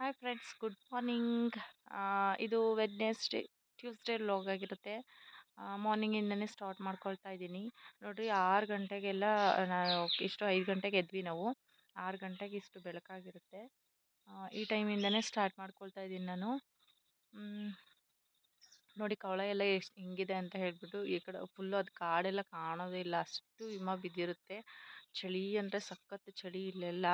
Hi friends good morning ಇದು Wednesday Tuesday log ಆಗಿರುತ್ತೆ. ಮಾರ್ನಿಂಗಿಂದನೇ ಸ್ಟಾರ್ಟ್ ಮಾಡ್ಕೊಳ್ತಾ ಇದ್ದೀನಿ. ನೋಡಿರಿ ಆರು ಗಂಟೆಗೆಲ್ಲ ಇಷ್ಟು ಐದು ಗಂಟೆಗೆ ಎದ್ವಿ ನಾವು. ಆರು ಗಂಟೆಗೆ ಇಷ್ಟು ಬೆಳಕಾಗಿರುತ್ತೆ. ಈ ಟೈಮಿಂದನೇ ಸ್ಟಾರ್ಟ್ ಮಾಡ್ಕೊಳ್ತಾ ಇದ್ದೀನಿ ನಾನು. ನೋಡಿ ಕವಳ ಎಲ್ಲ ಎಷ್ಟು ಹಿಂಗಿದೆ ಅಂತ ಹೇಳ್ಬಿಟ್ಟು, ಈ ಕಡೆ ಫುಲ್ಲು ಅದು ಕಾಡೆಲ್ಲ ಕಾಣೋದೇ ಇಲ್ಲ. ಅಷ್ಟು ಹಿಮ ಬಿದ್ದಿರುತ್ತೆ. ಚಳಿ ಅಂದರೆ ಸಖತ್ತು ಚಳಿ ಇಲ್ಲೆಲ್ಲ.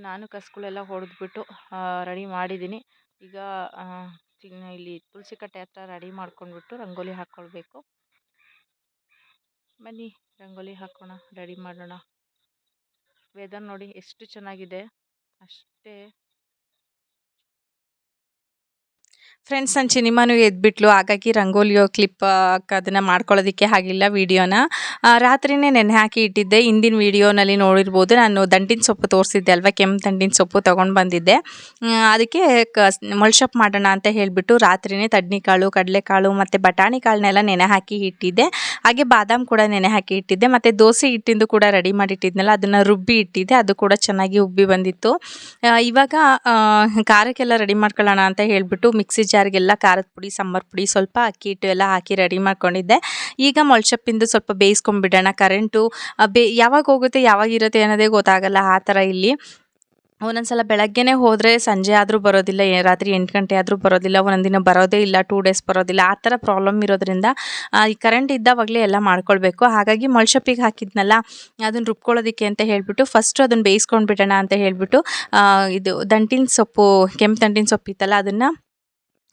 ನಾನು ಕಸ್ಗಳೆಲ್ಲ ಹೊಡೆದ್ಬಿಟ್ಟು ರೆಡಿ ಮಾಡಿದ್ದೀನಿ. ಈಗ ಇಲ್ಲಿ ತುಳಸಿ ಕಟ್ಟೆ ಹತ್ರ ರೆಡಿ ಮಾಡ್ಕೊಂಡ್ಬಿಟ್ಟು ರಂಗೋಲಿ ಹಾಕ್ಕೊಳ್ಬೇಕು ಬನ್ನಿ, ರಂಗೋಲಿ ಹಾಕೋಣ, ರೆಡಿ ಮಾಡೋಣ. ವೆದರ್ ನೋಡಿ ಎಷ್ಟು ಚೆನ್ನಾಗಿದೆ. ಅಷ್ಟೇ. ಫ್ರೆಂಡ್ಸ್ ನನ್ನ ಚಿನಿಮಾನು ಎದ್ಬಿಟ್ಲು. ಹಾಗಾಗಿ ರಂಗೋಲಿಯೋ ಕ್ಲಿಪ್ ಅದನ್ನು ಮಾಡ್ಕೊಳ್ಳೋದಕ್ಕೆ ಆಗಿಲ್ಲ ವೀಡಿಯೋನ ರಾತ್ರಿನೇ ನೆನೆ ಹಾಕಿ ಇಟ್ಟಿದ್ದೆ. ಹಿಂದಿನ ವೀಡಿಯೋನಲ್ಲಿ ನೋಡಿರ್ಬೋದು. ನಾನು ದಂಟಿನ ಸೊಪ್ಪು ತೋರಿಸಿದ್ದೆ ಅಲ್ವಾ? ಕೆಂಪು ದಂಟಿನ ಸೊಪ್ಪು ತೊಗೊಂಡು ಬಂದಿದ್ದೆ. ಅದಕ್ಕೆ ಕ ಮೊಳ್ಶಪ್ ಮಾಡೋಣ ಅಂತ ಹೇಳಿಬಿಟ್ಟು ರಾತ್ರಿನೇ ತಡ್ನಿಕಾಳು ಕಡಲೆಕಾಳು ಮತ್ತು ಬಟಾಣಿ ಕಾಳನ್ನೆಲ್ಲ ನೆನೆ ಹಾಕಿ ಇಟ್ಟಿದ್ದೆ. ಹಾಗೆ ಬಾದಾಮ್ ಕೂಡ ನೆನೆ ಹಾಕಿ ಇಟ್ಟಿದ್ದೆ. ಮತ್ತು ದೋಸೆ ಹಿಟ್ಟಿಂದು ಕೂಡ ರೆಡಿ ಮಾಡಿಟ್ಟಿದ್ನಲ್ಲ ಅದನ್ನು ರುಬ್ಬಿ ಇಟ್ಟಿದ್ದೆ. ಅದು ಕೂಡ ಚೆನ್ನಾಗಿ ಉಬ್ಬಿ ಬಂದಿತ್ತು. ಇವಾಗ ಖಾರಕ್ಕೆಲ್ಲ ರೆಡಿ ಮಾಡ್ಕೊಳ್ಳೋಣ ಅಂತ ಹೇಳಿಬಿಟ್ಟು ಮಿಕ್ಸಿ ಜಾರ್ಗೆಲ್ಲ ಖಾರದ ಪುಡಿ, ಸಾಂಬಾರು ಪುಡಿ ಸ್ವಲ್ಪ ಅಕ್ಕಿ ಹಿಟ್ಟು ಎಲ್ಲ ಹಾಕಿ ರೆಡಿ ಮಾಡ್ಕೊಂಡಿದ್ದೆ. ಈಗ ಮೊಳ್ಸಪ್ಪಿಂದು ಸ್ವಲ್ಪ ಬೇಯಿಸ್ಕೊಂಡ್ಬಿಡೋಣ. ಕರೆಂಟು ಬೇ, ಯಾವಾಗ ಹೋಗುತ್ತೆ, ಯಾವಾಗ ಇರುತ್ತೆ ಅನ್ನೋದೇ ಗೊತ್ತಾಗಲ್ಲ ಆ ಥರ ಇಲ್ಲಿ. ಒಂದೊಂದು ಸಲ ಬೆಳಗ್ಗೆನೇ ಹೋದರೆ ಸಂಜೆ ಆದರೂ ಬರೋದಿಲ್ಲ ರಾತ್ರಿ ಎಂಟು ಗಂಟೆ ಆದರೂ ಬರೋದಿಲ್ಲ ಒಂದೊಂದು ದಿನ ಬರೋದೇ ಇಲ್ಲ ಟೂ ಡೇಸ್ ಬರೋದಿಲ್ಲ. ಆ ಥರ ಪ್ರಾಬ್ಲಮ್ ಇರೋದ್ರಿಂದ ಈ ಕರೆಂಟ್ ಇದ್ದಾವಾಗಲೇ ಎಲ್ಲ ಮಾಡ್ಕೊಳ್ಬೇಕು. ಹಾಗಾಗಿ ಮೊಳ್ಸಪ್ಪಿಗೆ ಹಾಕಿದ್ನಲ್ಲ, ಅದನ್ನು ರುಬ್ಕೊಳ್ಳೋದಕ್ಕೆ ಅಂತ ಹೇಳಿಬಿಟ್ಟು ಫಸ್ಟು ಅದನ್ನು ಬೇಯಿಸ್ಕೊಂಡು ಬಿಡೋಣ ಅಂತ ಹೇಳಿಬಿಟ್ಟು ಇದು ದಂಟಿನ ಸೊಪ್ಪು, ಕೆಂಪು ದಂಟಿನ ಸೊಪ್ಪು ಇತ್ತಲ್ಲ ಅದನ್ನು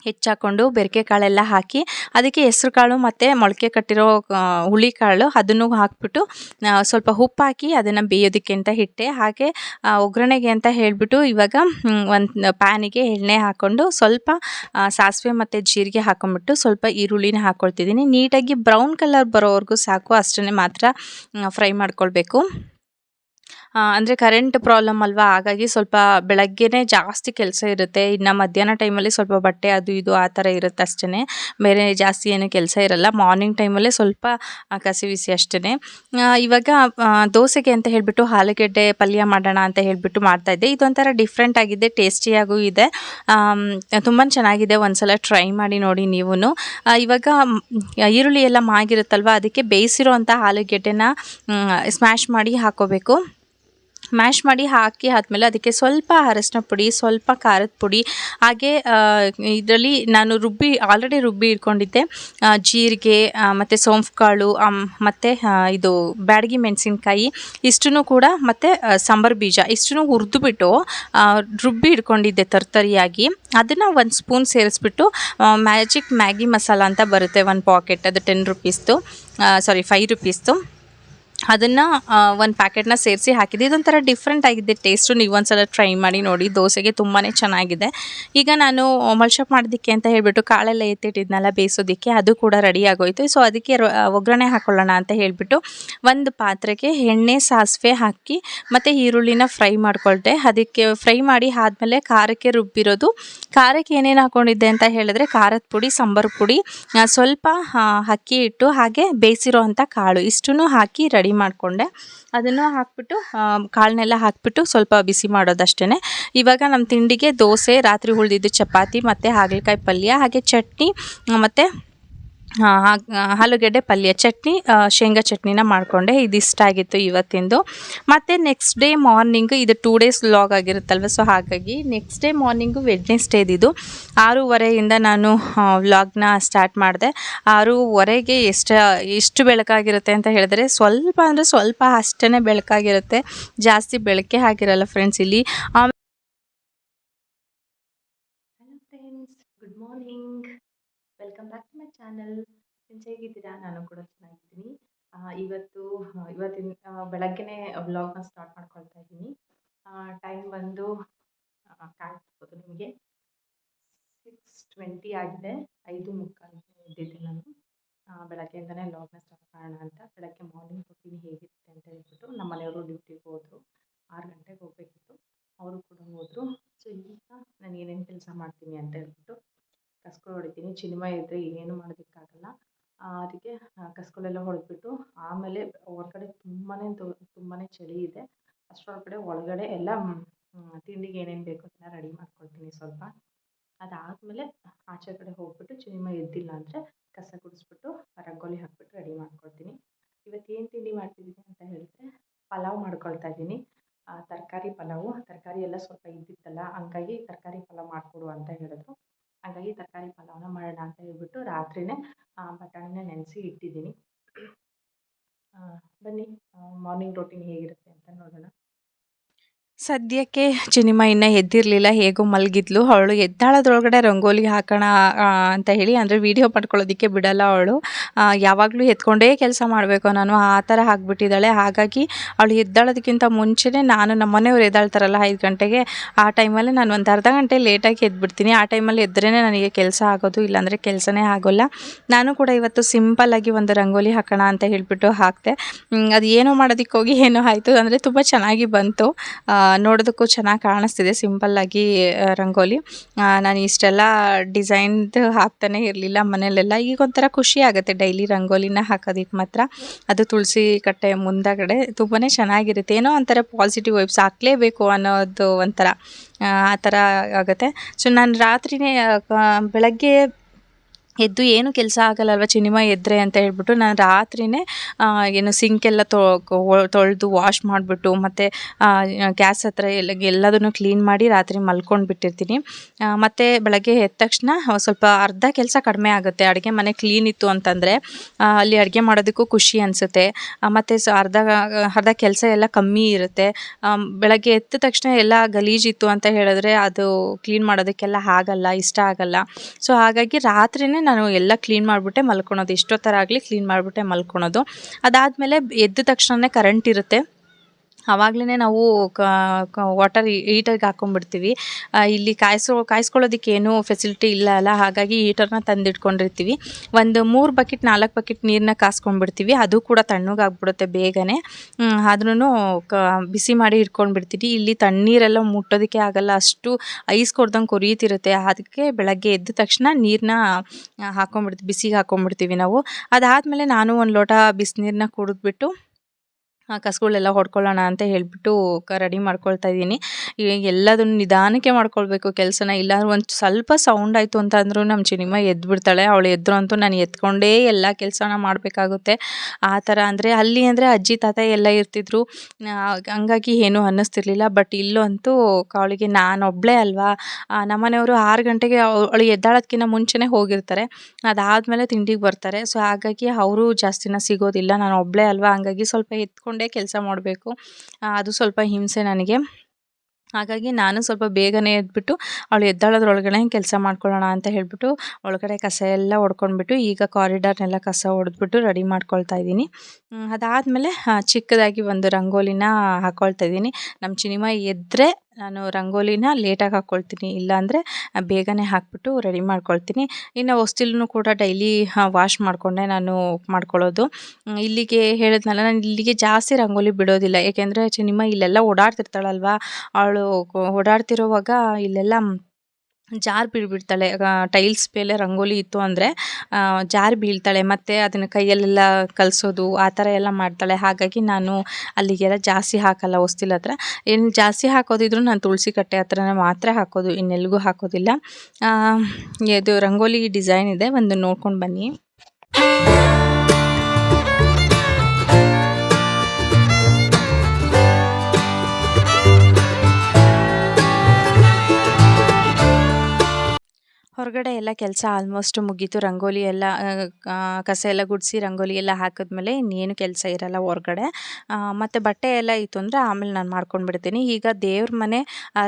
ಹೆಚ್ಚಾಕೊಂಡು ಬೆರಕೆ ಕಾಳೆಲ್ಲ ಹಾಕಿ ಅದಕ್ಕೆ ಹೆಸ್ರು ಕಾಳು ಮತ್ತು ಮೊಳಕೆ ಕಟ್ಟಿರೋ ಹುಳಿ ಕಾಳು ಅದನ್ನು ಹಾಕ್ಬಿಟ್ಟು ಸ್ವಲ್ಪ ಉಪ್ಪು ಹಾಕಿ ಅದನ್ನು ಬೇಯೋದಕ್ಕೆ ಅಂತ ಇಟ್ಟೆ ಹಾಗೆ ಒಗ್ಗರಣೆಗೆ ಅಂತ ಹೇಳಿಬಿಟ್ಟು ಇವಾಗ ಒಂದು ಪ್ಯಾನಿಗೆ ಎಣ್ಣೆ ಹಾಕ್ಕೊಂಡು ಸ್ವಲ್ಪ ಸಾಸಿವೆ ಮತ್ತು ಜೀರಿಗೆ ಹಾಕೊಂಡ್ಬಿಟ್ಟು ಸ್ವಲ್ಪ ಈರುಳ್ಳಿನ ಹಾಕ್ಕೊಳ್ತಿದ್ದೀನಿ ನೀಟಾಗಿ ಬ್ರೌನ್ ಕಲರ್ ಬರೋವರೆಗೂ ಸಾಕು, ಅಷ್ಟನ್ನೇ ಮಾತ್ರ ಫ್ರೈ ಮಾಡ್ಕೊಳ್ಬೇಕು. ಅಂದರೆ ಕರೆಂಟ್ ಪ್ರಾಬ್ಲಮ್ ಅಲ್ವಾ? ಹಾಗಾಗಿ ಸ್ವಲ್ಪ ಬೆಳಗ್ಗೆನೇ ಜಾಸ್ತಿ ಕೆಲಸ ಇರುತ್ತೆ. ಇನ್ನು ಮಧ್ಯಾಹ್ನ ಟೈಮಲ್ಲಿ ಸ್ವಲ್ಪ ಬಟ್ಟೆ ಅದು ಇದು ಆ ಥರ ಇರುತ್ತೆ ಅಷ್ಟೇ ಬೇರೆ ಜಾಸ್ತಿ ಏನು ಕೆಲಸ ಇರಲ್ಲ. ಮಾರ್ನಿಂಗ್ ಟೈಮಲ್ಲೇ ಸ್ವಲ್ಪ ಕಸಿವಿಸಿ ಅಷ್ಟೇ ಇವಾಗ ದೋಸೆಗೆ ಅಂತ ಹೇಳಿಬಿಟ್ಟು ಆಲೂಗೆಡ್ಡೆ ಪಲ್ಯ ಮಾಡೋಣ ಅಂತ ಹೇಳಿಬಿಟ್ಟು ಮಾಡ್ತಾಯಿದ್ದೆ ಇದೊಂಥರ ಡಿಫ್ರೆಂಟ್ ಆಗಿದೆ ಟೇಸ್ಟಿಯಾಗೂ ಇದೆ. ತುಂಬ ಚೆನ್ನಾಗಿದೆ. ಒಂದ್ಸಲ ಟ್ರೈ ಮಾಡಿ ನೋಡಿ ನೀವು ಇವಾಗ ಈರುಳ್ಳಿ ಎಲ್ಲ ಮಾಗಿರುತ್ತಲ್ವ? ಅದಕ್ಕೆ ಬೇಯಿಸಿರೋ ಅಂಥ ಆಲೂಗೆಡ್ಡೆನ ಸ್ಮ್ಯಾಶ್ ಮಾಡಿ ಹಾಕೋಬೇಕು. ಮ್ಯಾಶ್ ಮಾಡಿ ಹಾಕಿ ಆದಮೇಲೆ ಅದಕ್ಕೆ ಸ್ವಲ್ಪ ಅರಸಿನ ಪುಡಿ, ಸ್ವಲ್ಪ ಖಾರದ ಪುಡಿ, ಹಾಗೆ ಇದರಲ್ಲಿ ನಾನು ರುಬ್ಬಿ ಆಲ್ರೆಡಿ ರುಬ್ಬಿ ಇಟ್ಕೊಂಡಿದ್ದೆ. ಜೀರಿಗೆ ಮತ್ತು ಸೋಂಪು ಕಾಳು ಮತ್ತು ಇದು ಬ್ಯಾಡಗಿ ಮೆಣಸಿನ್ಕಾಯಿ, ಇಷ್ಟನ್ನು ಕೂಡ ಮತ್ತು ಸಾಂಬಾರು ಬೀಜ, ಇಷ್ಟನ್ನು ಹುರಿದುಬಿಟ್ಟು ರುಬ್ಬಿ ಇಟ್ಕೊಂಡಿದ್ದೆ ತರ್ತರಿಯಾಗಿ. ಅದನ್ನು ಒಂದು ಸ್ಪೂನ್ ಸೇರಿಸ್ಬಿಟ್ಟು ಮ್ಯಾಜಿಕ್ ಮ್ಯಾಗಿ ಮಸಾಲ ಅಂತ ಬರುತ್ತೆ, ಒಂದು ಪಾಕೆಟ್ ಅದು ಟೆನ್ ರುಪೀಸ್ದು ಸಾರಿ ಫೈವ್ ರುಪೀಸ್ದು ಅದನ್ನು ಒಂದು ಪ್ಯಾಕೆಟ್ನ ಸೇರಿಸಿ ಹಾಕಿದ್ದೆ. ಇದೊಂಥರ ಡಿಫ್ರೆಂಟ್ ಆಗಿದೆ ಟೇಸ್ಟು ನೀವು ಒಂದ್ಸಲ ಟ್ರೈ ಮಾಡಿ ನೋಡಿ. ದೋಸೆಗೆ ತುಂಬಾ ಚೆನ್ನಾಗಿದೆ. ಈಗ ನಾನು ಮಲ್ಶಪ್ ಮಾಡೋದಕ್ಕೆ ಅಂತ ಹೇಳಿಬಿಟ್ಟು ಕಾಳೆಲ್ಲ ಎತ್ತಿಟ್ಟಿದ್ನಲ್ಲ ಬೇಯಿಸೋದಕ್ಕೆ, ಅದು ಕೂಡ ರೆಡಿ ಆಗೋಯ್ತು. ಸೊ ಅದಕ್ಕೆ ಒಗ್ಗರಣೆ ಹಾಕೊಳ್ಳೋಣ ಅಂತ ಹೇಳಿಬಿಟ್ಟು ಒಂದು ಪಾತ್ರೆಗೆ ಎಣ್ಣೆ, ಸಾಸಿವೆ ಹಾಕಿ, ಮತ್ತು ಈರುಳ್ಳಿನ ಫ್ರೈ ಮಾಡ್ಕೊಳ್ತೆ ಅದಕ್ಕೆ ಫ್ರೈ ಮಾಡಿ ಆದಮೇಲೆ ಖಾರಕ್ಕೆ ರುಬ್ಬಿರೋದು. ಖಾರಕ್ಕೆ ಏನೇನು ಹಾಕ್ಕೊಂಡಿದ್ದೆ ಅಂತ ಹೇಳಿದ್ರೆ ಖಾರದ ಪುಡಿ, ಸಾಂಬಾರು ಪುಡಿ ಸ್ವಲ್ಪ ಅಕ್ಕಿ ಇಟ್ಟು ಹಾಗೆ ಬೇಯಿಸಿರೋ ಅಂಥ ಕಾಳು. ಇಷ್ಟನ್ನು ಹಾಕಿ ರೆಡಿ ಮಾಡಿಕೊಂಡೆ. ಅದನ್ನು ಹಾಕ್ಬಿಟ್ಟು ಕಾಳನ್ನೆಲ್ಲ ಹಾಕ್ಬಿಟ್ಟು ಸ್ವಲ್ಪ ಬಿಸಿ ಮಾಡೋದಷ್ಟೇ ಇವಾಗ ನಮ್ಮ ತಿಂಡಿಗೆ ದೋಸೆ, ರಾತ್ರಿ ಉಳಿದಿದ್ದು ಚಪಾತಿ, ಮತ್ತು ಹಾಗಲಕಾಯಿ ಪಲ್ಯ, ಹಾಗೆ ಚಟ್ನಿ ಮತ್ತು ಆಲೂಗೆಡ್ಡೆ, ಪಲ್ಯ ಚಟ್ನಿ ಶೇಂಗಾ ಚಟ್ನಿನ ಮಾಡಿಕೊಂಡೆ. ಇದಿಷ್ಟ ಆಗಿತ್ತು ಇವತ್ತಿಂದು. ಮತ್ತು ನೆಕ್ಸ್ಟ್ ಡೇ ಮಾರ್ನಿಂಗು ಇದು ಟೂ ಡೇಸ್ ಲಾಗ್ ಆಗಿರುತ್ತಲ್ವ ಸೊ ಹಾಗಾಗಿ ನೆಕ್ಸ್ಟ್ ಡೇ ಮಾರ್ನಿಂಗು ವೆಡ್ನೆಸ್ಡೇದಿದು ಆರೂವರೆಯಿಂದ ನಾನು ವ್ಲಾಗ್ನ ಸ್ಟಾರ್ಟ್ ಮಾಡಿದೆ. ಆರೂವರೆಗೆ ಎಷ್ಟು ಎಷ್ಟು ಬೆಳಕಾಗಿರುತ್ತೆ ಅಂತ ಹೇಳಿದ್ರೆ, ಸ್ವಲ್ಪ ಅಂದರೆ ಸ್ವಲ್ಪ ಅಷ್ಟೇ ಬೆಳಕಾಗಿರುತ್ತೆ. ಜಾಸ್ತಿ ಬೆಳಕೆ ಆಗಿರಲ್ಲ ಫ್ರೆಂಡ್ಸ್ ಇಲ್ಲಿ. Good morning welcome back channel ಹೇಗಿದ್ದೀರಾ ನಾನು ಕೂಡ ಚೆನ್ನಾಗಿದ್ದೀನಿ. ಇವತ್ತು ಇವತ್ತಿನ ಬೆಳಗ್ಗೆನೆ ವ್ಲಾಗ್ನ ಸ್ಟಾರ್ಟ್ ಮಾಡ್ಕೊಳ್ತಾ ಇದ್ದೀನಿ. ಟೈಮ್ ಬಂದು ಕಾಣಿಸ್ಬೋದು ನಿಮಗೆ. ಸಿಕ್ಸ್ ಟ್ವೆಂಟಿ ಆಗಿದೆ. ಐದು ಮುಕ್ಕಾಲು ಇದ್ದಿದ್ದೆ ನಾನು. ಬೆಳಗ್ಗೆಯಿಂದನೇ ವ್ಲಾಗ್ನ ಸ್ಟಾರ್ಟ್ ಮಾಡೋಣ ಅಂತ. ಬೆಳಗ್ಗೆ ಮಾರ್ನಿಂಗ್ ರೂಟೀನ್ ಹೇಗಿರುತ್ತೆ ಅಂತ ಹೇಳ್ಬಿಟ್ಟು ನಮ್ಮ ಮನೆಯವರು ಡ್ಯೂಟಿಗೆ ಹೋದರು. ಆರು ಗಂಟೆಗೆ ಹೋಗಬೇಕಿತ್ತು. ಅವರು ಕೂಡ ಹೋದರು. ಸೊ ಈಗ ನಾನು ಏನೇನು ಕೆಲಸ ಮಾಡ್ತೀನಿ ಅಂತ ಹೇಳ್ಬಿಟ್ಟು ಕಸ್ಗಳು ಹೊಡಿತೀನಿ ಚಿನ್ಮಯ ಇದ್ದರೆ ಏನು ಮಾಡೋದಕ್ಕಾಗಲ್ಲ ಅದಕ್ಕೆ ಕಸಗಳೆಲ್ಲ ಹೊಡೆದ್ಬಿಟ್ಟು ಆಮೇಲೆ ಹೊರ್ಗಡೆ ತುಂಬಾ ತುಂಬಾ ಚಳಿ ಇದೆ. ಅಷ್ಟರೊಳಗಡೆ ಒಳಗಡೆ ಎಲ್ಲ ತಿಂಡಿಗೆ ಏನೇನು ಬೇಕು ಅದನ್ನ ರೆಡಿ ಮಾಡ್ಕೊಳ್ತೀನಿ ಸ್ವಲ್ಪ. ಅದಾದಮೇಲೆ ಆಚೆ ಕಡೆ ಹೋಗ್ಬಿಟ್ಟು ಚಿನಿಮ ಎದ್ದಿಲ್ಲ ಅಂದರೆ ಕಸ ಗುಡಿಸ್ಬಿಟ್ಟು, ರಂಗೋಲಿ ಹಾಕ್ಬಿಟ್ಟು ರೆಡಿ ಮಾಡ್ಕೊಳ್ತೀನಿ. ಇವತ್ತು ಏನು ತಿಂಡಿ ಮಾಡ್ತಿದ್ದೀನಿ ಅಂತ ಹೇಳಿದ್ರೆ ಪಲಾವ್ ಮಾಡ್ಕೊಳ್ತಾ ಇದ್ದೀನಿ. ತರಕಾರಿ ಪಲಾವು. ತರಕಾರಿ ಎಲ್ಲ ಸ್ವಲ್ಪ ಇದ್ದಿತ್ತಲ್ಲ, ಹಂಗಾಗಿ ತರಕಾರಿ ಪಲಾವ್ ಮಾಡಿಕೊಡು ಅಂತ ಹೇಳಿದ್ರು. ಹಾಗಾಗಿ ತರಕಾರಿ ಪಲಾವ್ನ ಮಾಡೋಣ ಅಂತ ಹೇಳ್ಬಿಟ್ಟು ರಾತ್ರಿಯೇ ಬಟಾಣಿನ ನೆನೆಸಿ ಇಟ್ಟಿದ್ದೀನಿ. ಬನ್ನಿ ಮಾರ್ನಿಂಗ್ ರೋಟೀನ್ ಹೇಗಿರುತ್ತೆ ಅಂತ ನೋಡೋಣ. ಸದ್ಯಕ್ಕೆ ಚಿನಿಮ ಇನ್ನೂ ಎದ್ದಿರಲಿಲ್ಲ, ಹೇಗೋ ಮಲಗಿದ್ಲು. ಅವಳು ಎದ್ದಾಳದ್ರೊಳಗಡೆ ರಂಗೋಲಿ ಹಾಕೋಣ ಅಂತ ಹೇಳಿ, ಅಂದರೆ ವೀಡಿಯೋ ಪಡ್ಕೊಳ್ಳೋದಕ್ಕೆ ಬಿಡಲ್ಲ ಅವಳು. ಯಾವಾಗಲೂ ಎತ್ಕೊಂಡೇ ಕೆಲಸ ಮಾಡಬೇಕು ನಾನು ಆ ಥರ ಹಾಕ್ಬಿಟ್ಟಿದ್ದಾಳೆ ಹಾಗಾಗಿ ಅವಳು ಎದ್ದಾಳೋದಕ್ಕಿಂತ ಮುಂಚೆನೇ ನಾನು ನಮ್ಮ ಮನೆಯವ್ರು ಎದ್ದಾಳ್ತಾರಲ್ಲ ಐದು ಗಂಟೆಗೆ, ಆ ಟೈಮಲ್ಲಿ ನಾನು ಒಂದು ಅರ್ಧ ಗಂಟೆ ಲೇಟಾಗಿ ಎದ್ಬಿಡ್ತೀನಿ. ಆ ಟೈಮಲ್ಲಿ ಎದ್ರೇ ನನಗೆ ಕೆಲಸ ಆಗೋದು, ಇಲ್ಲಾಂದರೆ ಕೆಲಸನೇ ಆಗೋಲ್ಲ. ನಾನು ಕೂಡ ಇವತ್ತು ಸಿಂಪಲ್ಲಾಗಿ ಒಂದು ರಂಗೋಲಿ ಹಾಕೋಣ ಅಂತ ಹೇಳಿಬಿಟ್ಟು ಹಾಕಿದೆ. ಅದು ಏನೋ ಮಾಡೋದಕ್ಕೆ ಹೋಗಿ ಏನೋ ಆಯಿತು ಅಂದರೆ ತುಂಬ ಚೆನ್ನಾಗಿ ಬಂತು. ನೋಡೋದಕ್ಕೂ ಚೆನ್ನಾಗಿ ಕಾಣಿಸ್ತಿದೆ ಸಿಂಪಲ್ಲಾಗಿ ರಂಗೋಲಿ. ನಾನು ಇಷ್ಟೆಲ್ಲ ಡಿಸೈನ್ದು ಹಾಕ್ತಾನೆ ಇರಲಿಲ್ಲ ಮನೆಯಲ್ಲೆಲ್ಲ. ಈಗ ಒಂಥರ ಖುಷಿ ಆಗುತ್ತೆ ಡೈಲಿ ರಂಗೋಲಿನ ಹಾಕೋದಕ್ಕೆ ಮಾತ್ರ. ಅದು ತುಳಸಿ ಕಟ್ಟೆ ಮುಂದಗಡೆ ತುಂಬಾ ಚೆನ್ನಾಗಿರುತ್ತೆ. ಏನೋ ಒಂಥರ ಪಾಸಿಟಿವ್ ವೈಬ್ಸ್ ಹಾಕಲೇಬೇಕು ಅನ್ನೋದು ಒಂಥರ, ಆ ಥರ ಆಗುತ್ತೆ. ಸೊ, ನಾನು ರಾತ್ರಿನೇ ಬೆಳಗ್ಗೆ ಎದ್ದು ಏನು ಕೆಲಸ ಆಗಲ್ಲಲ್ವ ಚಿನಿಮ ಎದ್ದರೆ ಅಂತ ಹೇಳ್ಬಿಟ್ಟು ನಾನು ರಾತ್ರಿಯೇ ಏನು ಸಿಂಕೆಲ್ಲ ತೊಳೆದು ವಾಶ್ ಮಾಡಿಬಿಟ್ಟು ಮತ್ತು ಗ್ಯಾಸ್ ಹತ್ರ ಎಲ್ಲ, ಎಲ್ಲದನ್ನು ಕ್ಲೀನ್ ಮಾಡಿ ರಾತ್ರಿ ಮಲ್ಕೊಂಡು ಬಿಟ್ಟಿರ್ತೀನಿ ಮತ್ತು ಬೆಳಗ್ಗೆ ಎದ್ದ ತಕ್ಷಣ ಸ್ವಲ್ಪ ಅರ್ಧ ಕೆಲಸ ಕಡಿಮೆ ಆಗುತ್ತೆ. ಅಡುಗೆ ಮನೆ ಕ್ಲೀನ್ ಇತ್ತು ಅಂತಂದರೆ ಅಲ್ಲಿ ಅಡುಗೆ ಮಾಡೋದಕ್ಕೂ ಖುಷಿ ಅನಿಸುತ್ತೆ. ಮತ್ತು ಸೊ, ಅರ್ಧ ಅರ್ಧ ಕೆಲಸ ಎಲ್ಲ ಕಮ್ಮಿ ಇರುತ್ತೆ. ಬೆಳಗ್ಗೆ ಎದ್ದ ತಕ್ಷಣ ಎಲ್ಲ ಗಲೀಜಿತ್ತು ಅಂತ ಹೇಳಿದ್ರೆ ಅದು ಕ್ಲೀನ್ ಮಾಡೋದಕ್ಕೆಲ್ಲ ಆಗಲ್ಲ, ಇಷ್ಟ ಆಗಲ್ಲ. ಸೊ ಹಾಗಾಗಿ ರಾತ್ರಿಯೇ ನಾನು ಎಲ್ಲ ಕ್ಲೀನ್ ಮಾಡಿಬಿಟ್ಟೆ, ಮಲ್ಕೊಳೋದು ಎಷ್ಟೊತ್ತರ ಆಗಲಿ ಕ್ಲೀನ್ ಮಾಡಿಬಿಟ್ಟೆ ಮಲ್ಕೊಳೋದು. ಅದಾದಮೇಲೆ ಎದ್ದ ತಕ್ಷಣವೇ ಕರೆಂಟ್ ಇರುತ್ತೆ. ಆವಾಗಲೇ ನಾವು ವಾಟರ್ ಹೀಟರ್ಗೆ ಹಾಕೊಂಡ್ಬಿಡ್ತೀವಿ. ಇಲ್ಲಿ ಕಾಯಿಸೋ, ಕಾಯಿಸ್ಕೊಳ್ಳೋದಕ್ಕೆ ಏನೂ ಫೆಸಿಲಿಟಿ ಇಲ್ಲ ಅಲ್ಲ. ಹಾಗಾಗಿ ಹೀಟರ್ನ ತಂದಿಟ್ಕೊಂಡಿರ್ತೀವಿ. ಒಂದು ಮೂರು ಬಕೆಟ್ ನಾಲ್ಕು ಬಕೆಟ್ ನೀರನ್ನ ಕಾಸ್ಕೊಂಡ್ಬಿಡ್ತೀವಿ. ಅದು ಕೂಡ ತಣ್ಣಗಾಗ್ಬಿಡುತ್ತೆ ಬೇಗನೆ. ಆದ್ರೂ ಕ, ಬಿಸಿ ಮಾಡಿ ಇಟ್ಕೊಂಡ್ಬಿಡ್ತೀವಿ. ಇಲ್ಲಿ ತಣ್ಣೀರೆಲ್ಲ ಮುಟ್ಟೋದಕ್ಕೆ ಆಗಲ್ಲ. ಅಷ್ಟು ಐಸ್ ಕೊಡ್ದಂಗೆ ಕೊರಿಯುತ್ತಿರುತ್ತೆ ಅದಕ್ಕೆ ಬೆಳಗ್ಗೆ ಎದ್ದ ತಕ್ಷಣ ನೀರನ್ನ ಹಾಕೊಂಡ್ಬಿಡ್ತೀವಿ. ಬಿಸಿಗೆ ಹಾಕೊಂಡ್ಬಿಡ್ತೀವಿ ನಾವು. ಅದಾದಮೇಲೆ ನಾನು ಒಂದು ಲೋಟ ಬಿಸಿನೀರನ್ನ ಕುಡಿದ್ಬಿಟ್ಟು ಕಸಗಳೆಲ್ಲ ಹೊಡ್ಕೊಳ್ಳೋಣ ಅಂತ ಹೇಳಿಬಿಟ್ಟು ಕ ರೆಡಿ ಮಾಡ್ಕೊಳ್ತಾ ಇದ್ದೀನಿ. ಎಲ್ಲದನ್ನು ನಿಧಾನಕ್ಕೆ ಮಾಡ್ಕೊಳ್ಬೇಕು ಕೆಲಸನ. ಇಲ್ಲಾಂದ್ರೆ ಒಂದು ಸ್ವಲ್ಪ ಸೌಂಡ್ ಆಯಿತು ಅಂತ ಅಂದರೂ ನಮ್ಮ ಚಿನಿಮ ಎದ್ಬಿಡ್ತಾಳೆ. ಅವಳು ಎದ್ರು ಅಂತೂ ನಾನು ಎತ್ಕೊಂಡೇ ಎಲ್ಲ ಕೆಲಸನ ಮಾಡಬೇಕಾಗುತ್ತೆ. ಆ ಥರ ಅಂದರೆ ಅಲ್ಲಿ ಅಂದರೆ ಅಜ್ಜಿ, ತಾತ ಎಲ್ಲ ಇರ್ತಿದ್ರು. ಹಂಗಾಗಿ ಏನೂ ಅನ್ನಿಸ್ತಿರ್ಲಿಲ್ಲ. ಬಟ್ ಇಲ್ಲಂತೂ ಅವಳಿಗೆ ನಾನೊಬ್ಬಳೇ ಅಲ್ವಾ? ನಮ್ಮನೆಯವರು ಆರು ಗಂಟೆಗೆ ಅವಳು ಎದ್ದಾಳೋದಕ್ಕಿಂತ ಮುಂಚೆನೇ ಹೋಗಿರ್ತಾರೆ. ಅದಾದಮೇಲೆ ತಿಂಡಿಗೆ ಬರ್ತಾರೆ. ಸೊ ಹಾಗಾಗಿ ಅವರು ಜಾಸ್ತಿನ ಸಿಗೋದಿಲ್ಲ. ನಾನು ಒಬ್ಬಳೇ ಅಲ್ವಾ? ಹಂಗಾಗಿ ಸ್ವಲ್ಪ ಎತ್ಕೊಂಡು ಕೆಲಸ ಮಾಡಬೇಕು. ಅದು ಸ್ವಲ್ಪ ಹಿಂಸೆ ನನಗೆ. ಹಾಗಾಗಿ ನಾನು ಸ್ವಲ್ಪ ಬೇಗನೆ ಎದ್ಬಿಟ್ಟು ಅವಳು ಎದ್ದಾಳೋದ್ರೊಳಗಡೆ ಕೆಲಸ ಮಾಡ್ಕೊಳ್ಳೋಣ ಅಂತ ಹೇಳಿಬಿಟ್ಟು ಒಳಗಡೆ ಕಸ ಎಲ್ಲ ಹೊಡ್ಕೊಂಡ್ಬಿಟ್ಟು ಈಗ ಕಾರಿಡಾರ್ನೆಲ್ಲ ಕಸ ಹೊಡೆದ್ಬಿಟ್ಟು ರೆಡಿ ಮಾಡ್ಕೊಳ್ತಾ ಇದ್ದೀನಿ. ಅದಾದಮೇಲೆ ಚಿಕ್ಕದಾಗಿ ಒಂದು ರಂಗೋಲಿನ ಹಾಕ್ಕೊಳ್ತಾ ಇದ್ದೀನಿ. ನಮ್ಮ ಚಿನಿಮ ಎದ್ದರೆ ನಾನು ರಂಗೋಲಿನ ಲೇಟಾಗಿ ಹಾಕ್ಕೊಳ್ತೀನಿ, ಇಲ್ಲಾಂದರೆ ಬೇಗನೆ ಹಾಕ್ಬಿಟ್ಟು ರೆಡಿ ಮಾಡ್ಕೊಳ್ತೀನಿ. ಇನ್ನು ಹೊಸ್ತಿಲೂ ಕೂಡ ಡೈಲಿ ವಾಶ್ ಮಾಡಿಕೊಂಡೆ ನಾನು ಮಾಡ್ಕೊಳ್ಳೋದು. ಇಲ್ಲಿಗೆ ಹೇಳಿದ್ನಲ್ಲ, ನಾನು ಇಲ್ಲಿಗೆ ಜಾಸ್ತಿ ರಂಗೋಲಿ ಬಿಡೋದಿಲ್ಲ. ಏಕೆಂದರೆ ಚಿನಿಮ ಇಲ್ಲೆಲ್ಲ ಓಡಾಡ್ತಿರ್ತಾಳಲ್ವ? ಅವಳು ಓಡಾಡ್ತಿರೋವಾಗ ಇಲ್ಲೆಲ್ಲ ಜಾರು ಬೀಳ್ಬಿಡ್ತಾಳೆ. ಟೈಲ್ಸ್ ಮೇಲೆ ರಂಗೋಲಿ ಇತ್ತು ಅಂದರೆ ಜಾರು ಬೀಳ್ತಾಳೆ. ಮತ್ತು ಅದನ್ನು ಕೈಯಲ್ಲೆಲ್ಲ ಕಲಸೋದು, ಆ ಥರ ಎಲ್ಲ ಮಾಡ್ತಾಳೆ. ಹಾಗಾಗಿ ನಾನು ಅಲ್ಲಿಗೆಲ್ಲ ಜಾಸ್ತಿ ಹಾಕಲ್ಲ ಹೊಸ್ತಿಲ ಹತ್ರ. ಏನು ಜಾಸ್ತಿ ಹಾಕೋದಿದ್ರು ನಾನು ತುಳಸಿ ಕಟ್ಟೆ ಹತ್ರನೇ ಮಾತ್ರ ಹಾಕೋದು. ಇನ್ನೆಲ್ಲಿಗೂ ಹಾಕೋದಿಲ್ಲ. ಇದು ರಂಗೋಲಿ ಡಿಸೈನ್ ಇದೆ. ಒಂದು ನೋಡ್ಕೊಂಡು ಬನ್ನಿ. ಹೊರಗಡೆ ಎಲ್ಲ ಕೆಲಸ ಆಲ್ಮೋಸ್ಟ್ ಮುಗೀತು. ರಂಗೋಲಿ ಎಲ್ಲ ಕಸ ಎಲ್ಲ ಗುಡಿಸಿ ರಂಗೋಲಿ ಎಲ್ಲ ಹಾಕಿದ್ಮೇಲೆ ಇನ್ನೇನು ಕೆಲಸ ಇರಲ್ಲ ಹೊರಗಡೆ. ಮತ್ತು ಬಟ್ಟೆ ಎಲ್ಲ ಇತ್ತು ಅಂದರೆ ಆಮೇಲೆ ನಾನು ಮಾಡ್ಕೊಂಡು ಬಿಡ್ತೀನಿ ಈಗ ದೇವ್ರ ಮನೆ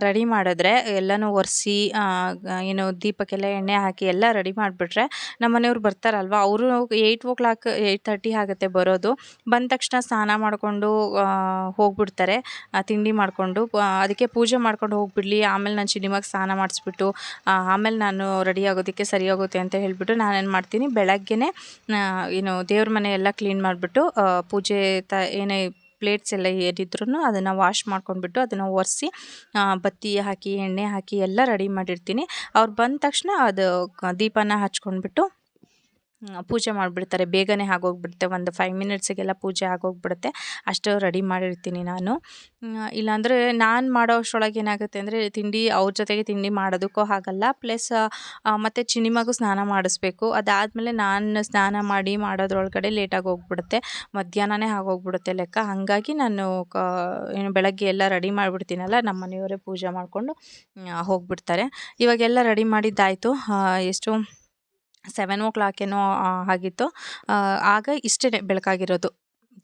ರೆಡಿ ಮಾಡಿದ್ರೆ ಎಲ್ಲನೂ ಒರೆಸಿ ಏನು ದೀಪಕ್ಕೆಲ್ಲ ಎಣ್ಣೆ ಹಾಕಿ ಎಲ್ಲ ರೆಡಿ ಮಾಡಿಬಿಟ್ರೆ ನಮ್ಮ ಮನೆಯವ್ರು ಬರ್ತಾರಲ್ವ? ಅವರು eight o'clock eight thirty ಆಗುತ್ತೆ ಬರೋದು. ಬಂದ ತಕ್ಷಣ ಸ್ನಾನ ಮಾಡಿಕೊಂಡು ಹೋಗ್ಬಿಡ್ತಾರೆ. ತಿಂಡಿ ಮಾಡಿಕೊಂಡು ಅದಕ್ಕೆ ಪೂಜೆ ಮಾಡ್ಕೊಂಡು ಹೋಗ್ಬಿಡ್ಲಿ. ಆಮೇಲೆ ನಾನು ಚಿನಿಮಾಗೆ ಸ್ನಾನ ಮಾಡಿಸ್ಬಿಟ್ಟು ಆಮೇಲೆ ನಾನು ರೆಡಿ ಆಗೋದಕ್ಕೆ ಸರಿ ಹೋಗುತ್ತೆ ಅಂತ ಹೇಳಿಬಿಟ್ಟು ನಾನೇನು ಮಾಡ್ತೀನಿ, ಬೆಳಗ್ಗೆನೇ ಏನು ದೇವ್ರ ಮನೆ ಎಲ್ಲ ಕ್ಲೀನ್ ಮಾಡಿಬಿಟ್ಟು ಪೂಜೆ ತ, ಏನೇ ಪ್ಲೇಟ್ಸ್ ಎಲ್ಲ ಏನಿದ್ರು ಅದನ್ನು ವಾಶ್ ಮಾಡ್ಕೊಂಡ್ಬಿಟ್ಟು ಅದನ್ನು ಒರೆಸಿ ಬತ್ತಿ ಹಾಕಿ, ಎಣ್ಣೆ ಹಾಕಿ ಎಲ್ಲ ರೆಡಿ ಮಾಡಿರ್ತೀನಿ. ಅವ್ರು ಬಂದ ತಕ್ಷಣ ಅದು ದೀಪನ ಹಚ್ಕೊಂಡ್ಬಿಟ್ಟು ಪೂಜೆ ಮಾಡಿಬಿಡ್ತಾರೆ. ಬೇಗನೆ ಆಗೋಗ್ಬಿಡುತ್ತೆ. ಒಂದು ಫೈವ್ ಮಿನಿಟ್ಸಿಗೆಲ್ಲ ಪೂಜೆ ಆಗೋಗ್ಬಿಡುತ್ತೆ. ಅಷ್ಟು ರೆಡಿ ಮಾಡಿರ್ತೀನಿ ನಾನು. ಇಲ್ಲಾಂದರೆ ನಾನು ಮಾಡೋ ಅಷ್ಟರೊಳಗೆ ಏನಾಗುತ್ತೆ ಅಂದರೆ ತಿಂಡಿ, ಅವ್ರ ಜೊತೆಗೆ ತಿಂಡಿ ಮಾಡೋದಕ್ಕೂ ಆಗಲ್ಲ. ಪ್ಲಸ್ ಮತ್ತು ಚಿನಿಮಗೂ ಸ್ನಾನ ಮಾಡಿಸ್ಬೇಕು. ಅದಾದಮೇಲೆ ನಾನು ಸ್ನಾನ ಮಾಡಿ ಮಾಡೋದ್ರೊಳಗಡೆ ಲೇಟಾಗಿ ಹೋಗ್ಬಿಡುತ್ತೆ. ಮಧ್ಯಾಹ್ನನೇ ಆಗೋಗ್ಬಿಡುತ್ತೆ ಲೆಕ್ಕ. ಹಾಗಾಗಿ ನಾನು ಕ ಏನು ಬೆಳಗ್ಗೆ ಎಲ್ಲ ರೆಡಿ ಮಾಡಿಬಿಡ್ತೀನಲ್ಲ. ನಮ್ಮ ಮನೆಯವರೇ ಪೂಜೆ ಮಾಡಿಕೊಂಡು ಹೋಗ್ಬಿಡ್ತಾರೆ. ಇವಾಗೆಲ್ಲ ರೆಡಿ ಮಾಡಿದ್ದಾಯಿತು. ಎಷ್ಟು ಸೆವೆನ್ ಓ ಕ್ಲಾಕ್ ಏನೋ ಆಗಿತ್ತು. ಆಗ ಇಷ್ಟೇ ಬೆಳಕಾಗಿರೋದು.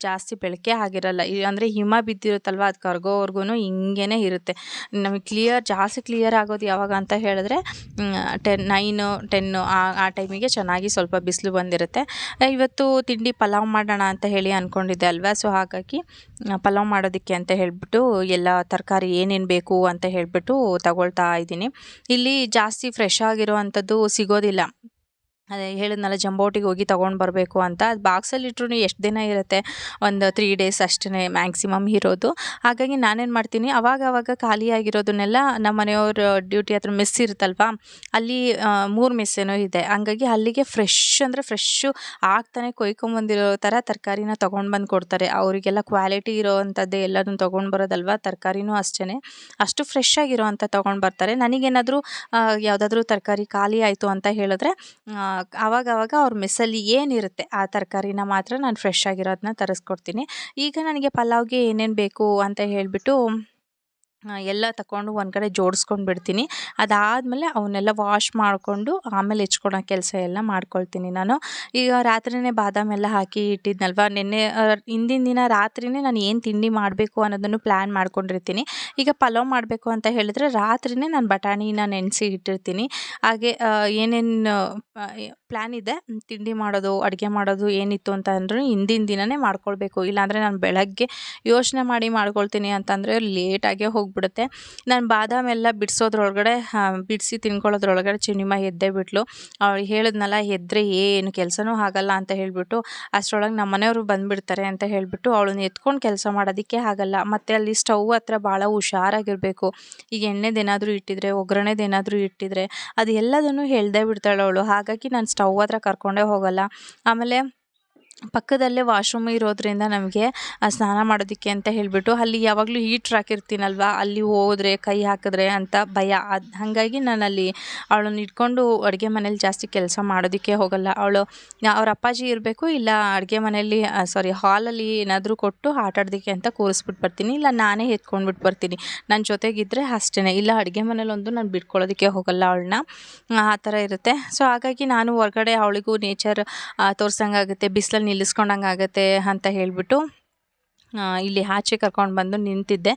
ಜಾಸ್ತಿ ಬೆಳಕೆ ಆಗಿರಲ್ಲ. ಅಂದರೆ ಹಿಮ ಬಿದ್ದಿರುತ್ತಲ್ವ ಅದು ಕರ್ಗೋವರೆಗೂ ಹಿಂಗೇ ಇರುತ್ತೆ. ನಮಗೆ ಕ್ಲಿಯರ್ ಜಾಸ್ತಿ ಕ್ಲಿಯರ್ ಆಗೋದು ಯಾವಾಗ ಅಂತ ಹೇಳಿದ್ರೆ ಟೆನ್ ನೈನು ಟೆನ್ನು ಆ ಆ ಟೈಮಿಗೆ ಚೆನ್ನಾಗಿ ಸ್ವಲ್ಪ ಬಿಸಿಲು ಬಂದಿರುತ್ತೆ. ಇವತ್ತು ತಿಂಡಿ ಪಲಾವ್ ಮಾಡೋಣ ಅಂತ ಹೇಳಿ ಅಂದ್ಕೊಂಡಿದ್ದೆ ಅಲ್ವಾ? ಸೊ ಹಾಗಾಗಿ ಪಲಾವ್ ಮಾಡೋದಕ್ಕೆ ಅಂತ ಹೇಳಿಬಿಟ್ಟು ಎಲ್ಲ ತರಕಾರಿ ಏನೇನು ಬೇಕು ಅಂತ ಹೇಳಿಬಿಟ್ಟು ತಗೊಳ್ತಾ ಇದ್ದೀನಿ. ಇಲ್ಲಿ ಜಾಸ್ತಿ ಫ್ರೆಶ್ ಆಗಿರೋ ಅಂಥದ್ದು ಸಿಗೋದಿಲ್ಲ. ಅದೇ ಹೇಳಿದ್ನಲ್ಲ ಜಂಬೋಟಿಗೆ ಹೋಗಿ ತೊಗೊಂಡು ಬರಬೇಕು ಅಂತ. ಅದು ಬಾಕ್ಸಲ್ಲಿ ಇಟ್ರು ಎಷ್ಟು ದಿನ ಇರುತ್ತೆ? ಒಂದು ತ್ರೀ ಡೇಸ್ ಅಷ್ಟೇ ಮ್ಯಾಕ್ಸಿಮಮ್ ಇರೋದು. ಹಾಗಾಗಿ ನಾನೇನು ಮಾಡ್ತೀನಿ, ಅವಾಗ ಅವಾಗ ಖಾಲಿಯಾಗಿರೋದನ್ನೆಲ್ಲ ನಮ್ಮ ಮನೆಯವ್ರ ಡ್ಯೂಟಿ ಹತ್ರ ಮಿಸ್ ಇರುತ್ತಲ್ವ, ಅಲ್ಲಿ ಮೂರು ಮಿಸ್ ಏನೋ ಇದೆ. ಹಂಗಾಗಿ ಅಲ್ಲಿಗೆ ಫ್ರೆಶ್ ಅಂದರೆ ಫ್ರೆಶ್ಶು ಆಗ್ತಾನೆ ಕೊಯ್ಕೊಂಬಂದಿರೋ ಥರ ತರಕಾರಿನ ತೊಗೊಂಡು ಬಂದು ಕೊಡ್ತಾರೆ. ಅವರಿಗೆಲ್ಲ ಕ್ವಾಲಿಟಿ ಇರೋವಂಥದ್ದೇ ಎಲ್ಲದನ್ನು ತೊಗೊಂಡು ಬರೋದಲ್ವ, ತರಕಾರಿನೂ ಅಷ್ಟೇ ಅಷ್ಟು ಫ್ರೆಶ್ ಆಗಿರೋ ಅಂತ ತೊಗೊಂಡು ಬರ್ತಾರೆ. ನನಗೇನಾದರೂ ಯಾವುದಾದ್ರೂ ತರಕಾರಿ ಖಾಲಿ ಆಯಿತು ಅಂತ ಹೇಳಿದ್ರೆ ಆ, ಆವಾಗ ಆವಾಗ ಅವ್ರ ಮೆಸ್ಸಲ್ಲಿ ಏನಿರುತ್ತೆ ಆ ತರಕಾರಿನ ಮಾತ್ರ ನಾನು ಫ್ರೆಶ್ ಆಗಿರೋದನ್ನ ತರಿಸ್ಕೊಡ್ತೀನಿ. ಈಗ ನನಗೆ ಪಲಾವ್ಗೆ ಏನೇನು ಬೇಕು ಅಂತ ಹೇಳಿಬಿಟ್ಟು ಎಲ್ಲ ತಗೊಂಡು ಒಂದು ಕಡೆ ಜೋಡಿಸ್ಕೊಂಡು ಬಿಡ್ತೀನಿ. ಅದಾದಮೇಲೆ ಅವನ್ನೆಲ್ಲ ವಾಶ್ ಮಾಡಿಕೊಂಡು ಆಮೇಲೆ ಹೆಚ್ಕೊಳೋ ಕೆಲಸ ಎಲ್ಲ ಮಾಡ್ಕೊಳ್ತೀನಿ ನಾನು. ಈಗ ರಾತ್ರಿಯೇ ಬಾದಾಮಿ ಎಲ್ಲ ಹಾಕಿ ಇಟ್ಟಿದ್ನಲ್ವ? ನಿನ್ನೆ ಹಿಂದಿನ ದಿನ ರಾತ್ರಿಯೇ ನಾನು ಏನು ತಿಂಡಿ ಮಾಡಬೇಕು ಅನ್ನೋದನ್ನು ಪ್ಲ್ಯಾನ್ ಮಾಡ್ಕೊಂಡಿರ್ತೀನಿ. ಈಗ ಪಲಾವ್ ಮಾಡಬೇಕು ಅಂತ ಹೇಳಿದ್ರೆ ರಾತ್ರಿಯೇ ನಾನು ಬಟಾಣಿನ ನೆನೆಸಿ ಇಟ್ಟಿರ್ತೀನಿ. ಹಾಗೆ ಏನೇನು ಪ್ಲ್ಯಾನ್ ಇದೆ. ತಿಂಡಿ ಮಾಡೋದು, ಅಡುಗೆ ಮಾಡೋದು ಏನಿತ್ತು ಅಂತ ಅಂದ್ರೂ ಹಿಂದಿನ ದಿನವೇ ಮಾಡ್ಕೊಳ್ಬೇಕು. ಇಲ್ಲಾಂದರೆ ನಾನು ಬೆಳಗ್ಗೆ ಯೋಚನೆ ಮಾಡಿ ಮಾಡ್ಕೊಳ್ತೀನಿ ಅಂತಂದರೆ ಲೇಟಾಗೇ ಹೋಗಿಬಿಡುತ್ತೆ. ನಾನು ಬಾದಾಮ್ ಎಲ್ಲ ಬಿಡಿಸೋದ್ರೊಳಗಡೆ ಬಿಡಿಸಿ ತಿನ್ಕೊಳ್ಳೋದ್ರೊಳಗಡೆ ಚಿನ್ನಿಮ್ಮ ಎದ್ದೇ ಬಿಟ್ಲು. ಅವಳು ಹೇಳಿದ್ನಲ್ಲ ಎದ್ದರೆ ಏನು? ಕೆಲಸನೂ ಆಗಲ್ಲ ಅಂತ ಹೇಳಿಬಿಟ್ಟು, ಅಷ್ಟರೊಳಗೆ ನಮ್ಮ ಮನೆಯವರು ಬಂದುಬಿಡ್ತಾರೆ ಅಂತ ಹೇಳಿಬಿಟ್ಟು ಅವಳನ್ನ ಎತ್ಕೊಂಡು ಕೆಲಸ ಮಾಡೋದಕ್ಕೆ ಆಗಲ್ಲ. ಮತ್ತು ಅಲ್ಲಿ ಸ್ಟವ್ ಹತ್ರ ಭಾಳ ಹುಷಾರಾಗಿರಬೇಕು. ಈಗ ಎಣ್ಣೆದೇನಾದರೂ ಇಟ್ಟಿದ್ರೆ, ಒಗ್ಗರಣೆದೇನಾದರೂ ಇಟ್ಟಿದ್ರೆ, ಅದು ಎಲ್ಲದನ್ನು ಹೇಳ್ದೇ ಬಿಡ್ತಾಳೆ ಅವಳು. ಹಾಗಾಗಿ ನಾನು ಸ್ಟವ್ ಹತ್ರ ಕರ್ಕೊಂಡೇ ಹೋಗಲ್ಲ. ಆಮೇಲೆ ಪಕ್ಕದಲ್ಲೇ ವಾಶ್ರೂಮ್ ಇರೋದ್ರಿಂದ ನಮಗೆ ಸ್ನಾನ ಮಾಡೋದಕ್ಕೆ ಅಂತ ಹೇಳಿಬಿಟ್ಟು ಅಲ್ಲಿ ಯಾವಾಗಲೂ ಹೀಟ್ರ್ ಹಾಕಿರ್ತೀನಲ್ವ ಅಲ್ಲಿ ಹೋದರೆ, ಕೈ ಹಾಕಿದ್ರೆ ಅಂತ ಭಯ. ಅದು ಹಾಗಾಗಿ ನಾನು ಅಲ್ಲಿ ಅವಳನ್ನ ಇಟ್ಕೊಂಡು ಅಡುಗೆ ಮನೇಲಿ ಜಾಸ್ತಿ ಕೆಲಸ ಮಾಡೋದಕ್ಕೆ ಹೋಗಲ್ಲ. ಅವಳು, ಅವ್ರ ಅಪ್ಪಾಜಿ ಇರಬೇಕು ಇಲ್ಲ ಅಡುಗೆ ಮನೆಯಲ್ಲಿ ಸಾರಿ ಹಾಲಲ್ಲಿ ಏನಾದರೂ ಕೊಟ್ಟು ಆಟ ಆಡೋದಕ್ಕೆ ಅಂತ ಕೂರಿಸ್ಬಿಟ್ಟು ಬರ್ತೀನಿ. ಇಲ್ಲ ನಾನೇ ಎತ್ಕೊಂಡ್ಬಿಟ್ಟು ಬರ್ತೀನಿ. ನನ್ನ ಜೊತೆಗಿದ್ದರೆ ಅಷ್ಟೇ ಇಲ್ಲ ಅಡುಗೆ ಮನೇಲೊಂದು ನಾನು ಬಿಟ್ಕೊಳ್ಳೋದಕ್ಕೆ ಹೋಗಲ್ಲ ಅವಳನ್ನ. ಆ ಥರ ಇರುತ್ತೆ. ಸೊ ಹಾಗಾಗಿ ನಾನು ಹೊರಗಡೆ ಅವಳಿಗೂ ನೇಚರ್ ತೋರ್ಸಂಗಾಗುತ್ತೆ. ಬಿಸಿಲಲ್ಲಿ ನಿಲ್ಲಿಸ್ಕೊಂಡಂಗೆ ಆಗುತ್ತೆ ಅಂತ ಹೇಳಿಬಿಟ್ಟು ಇಲ್ಲಿ ಆಚೆ ಕರ್ಕೊಂಡು ಬಂದು ನಿಂತಿದ್ದೆ.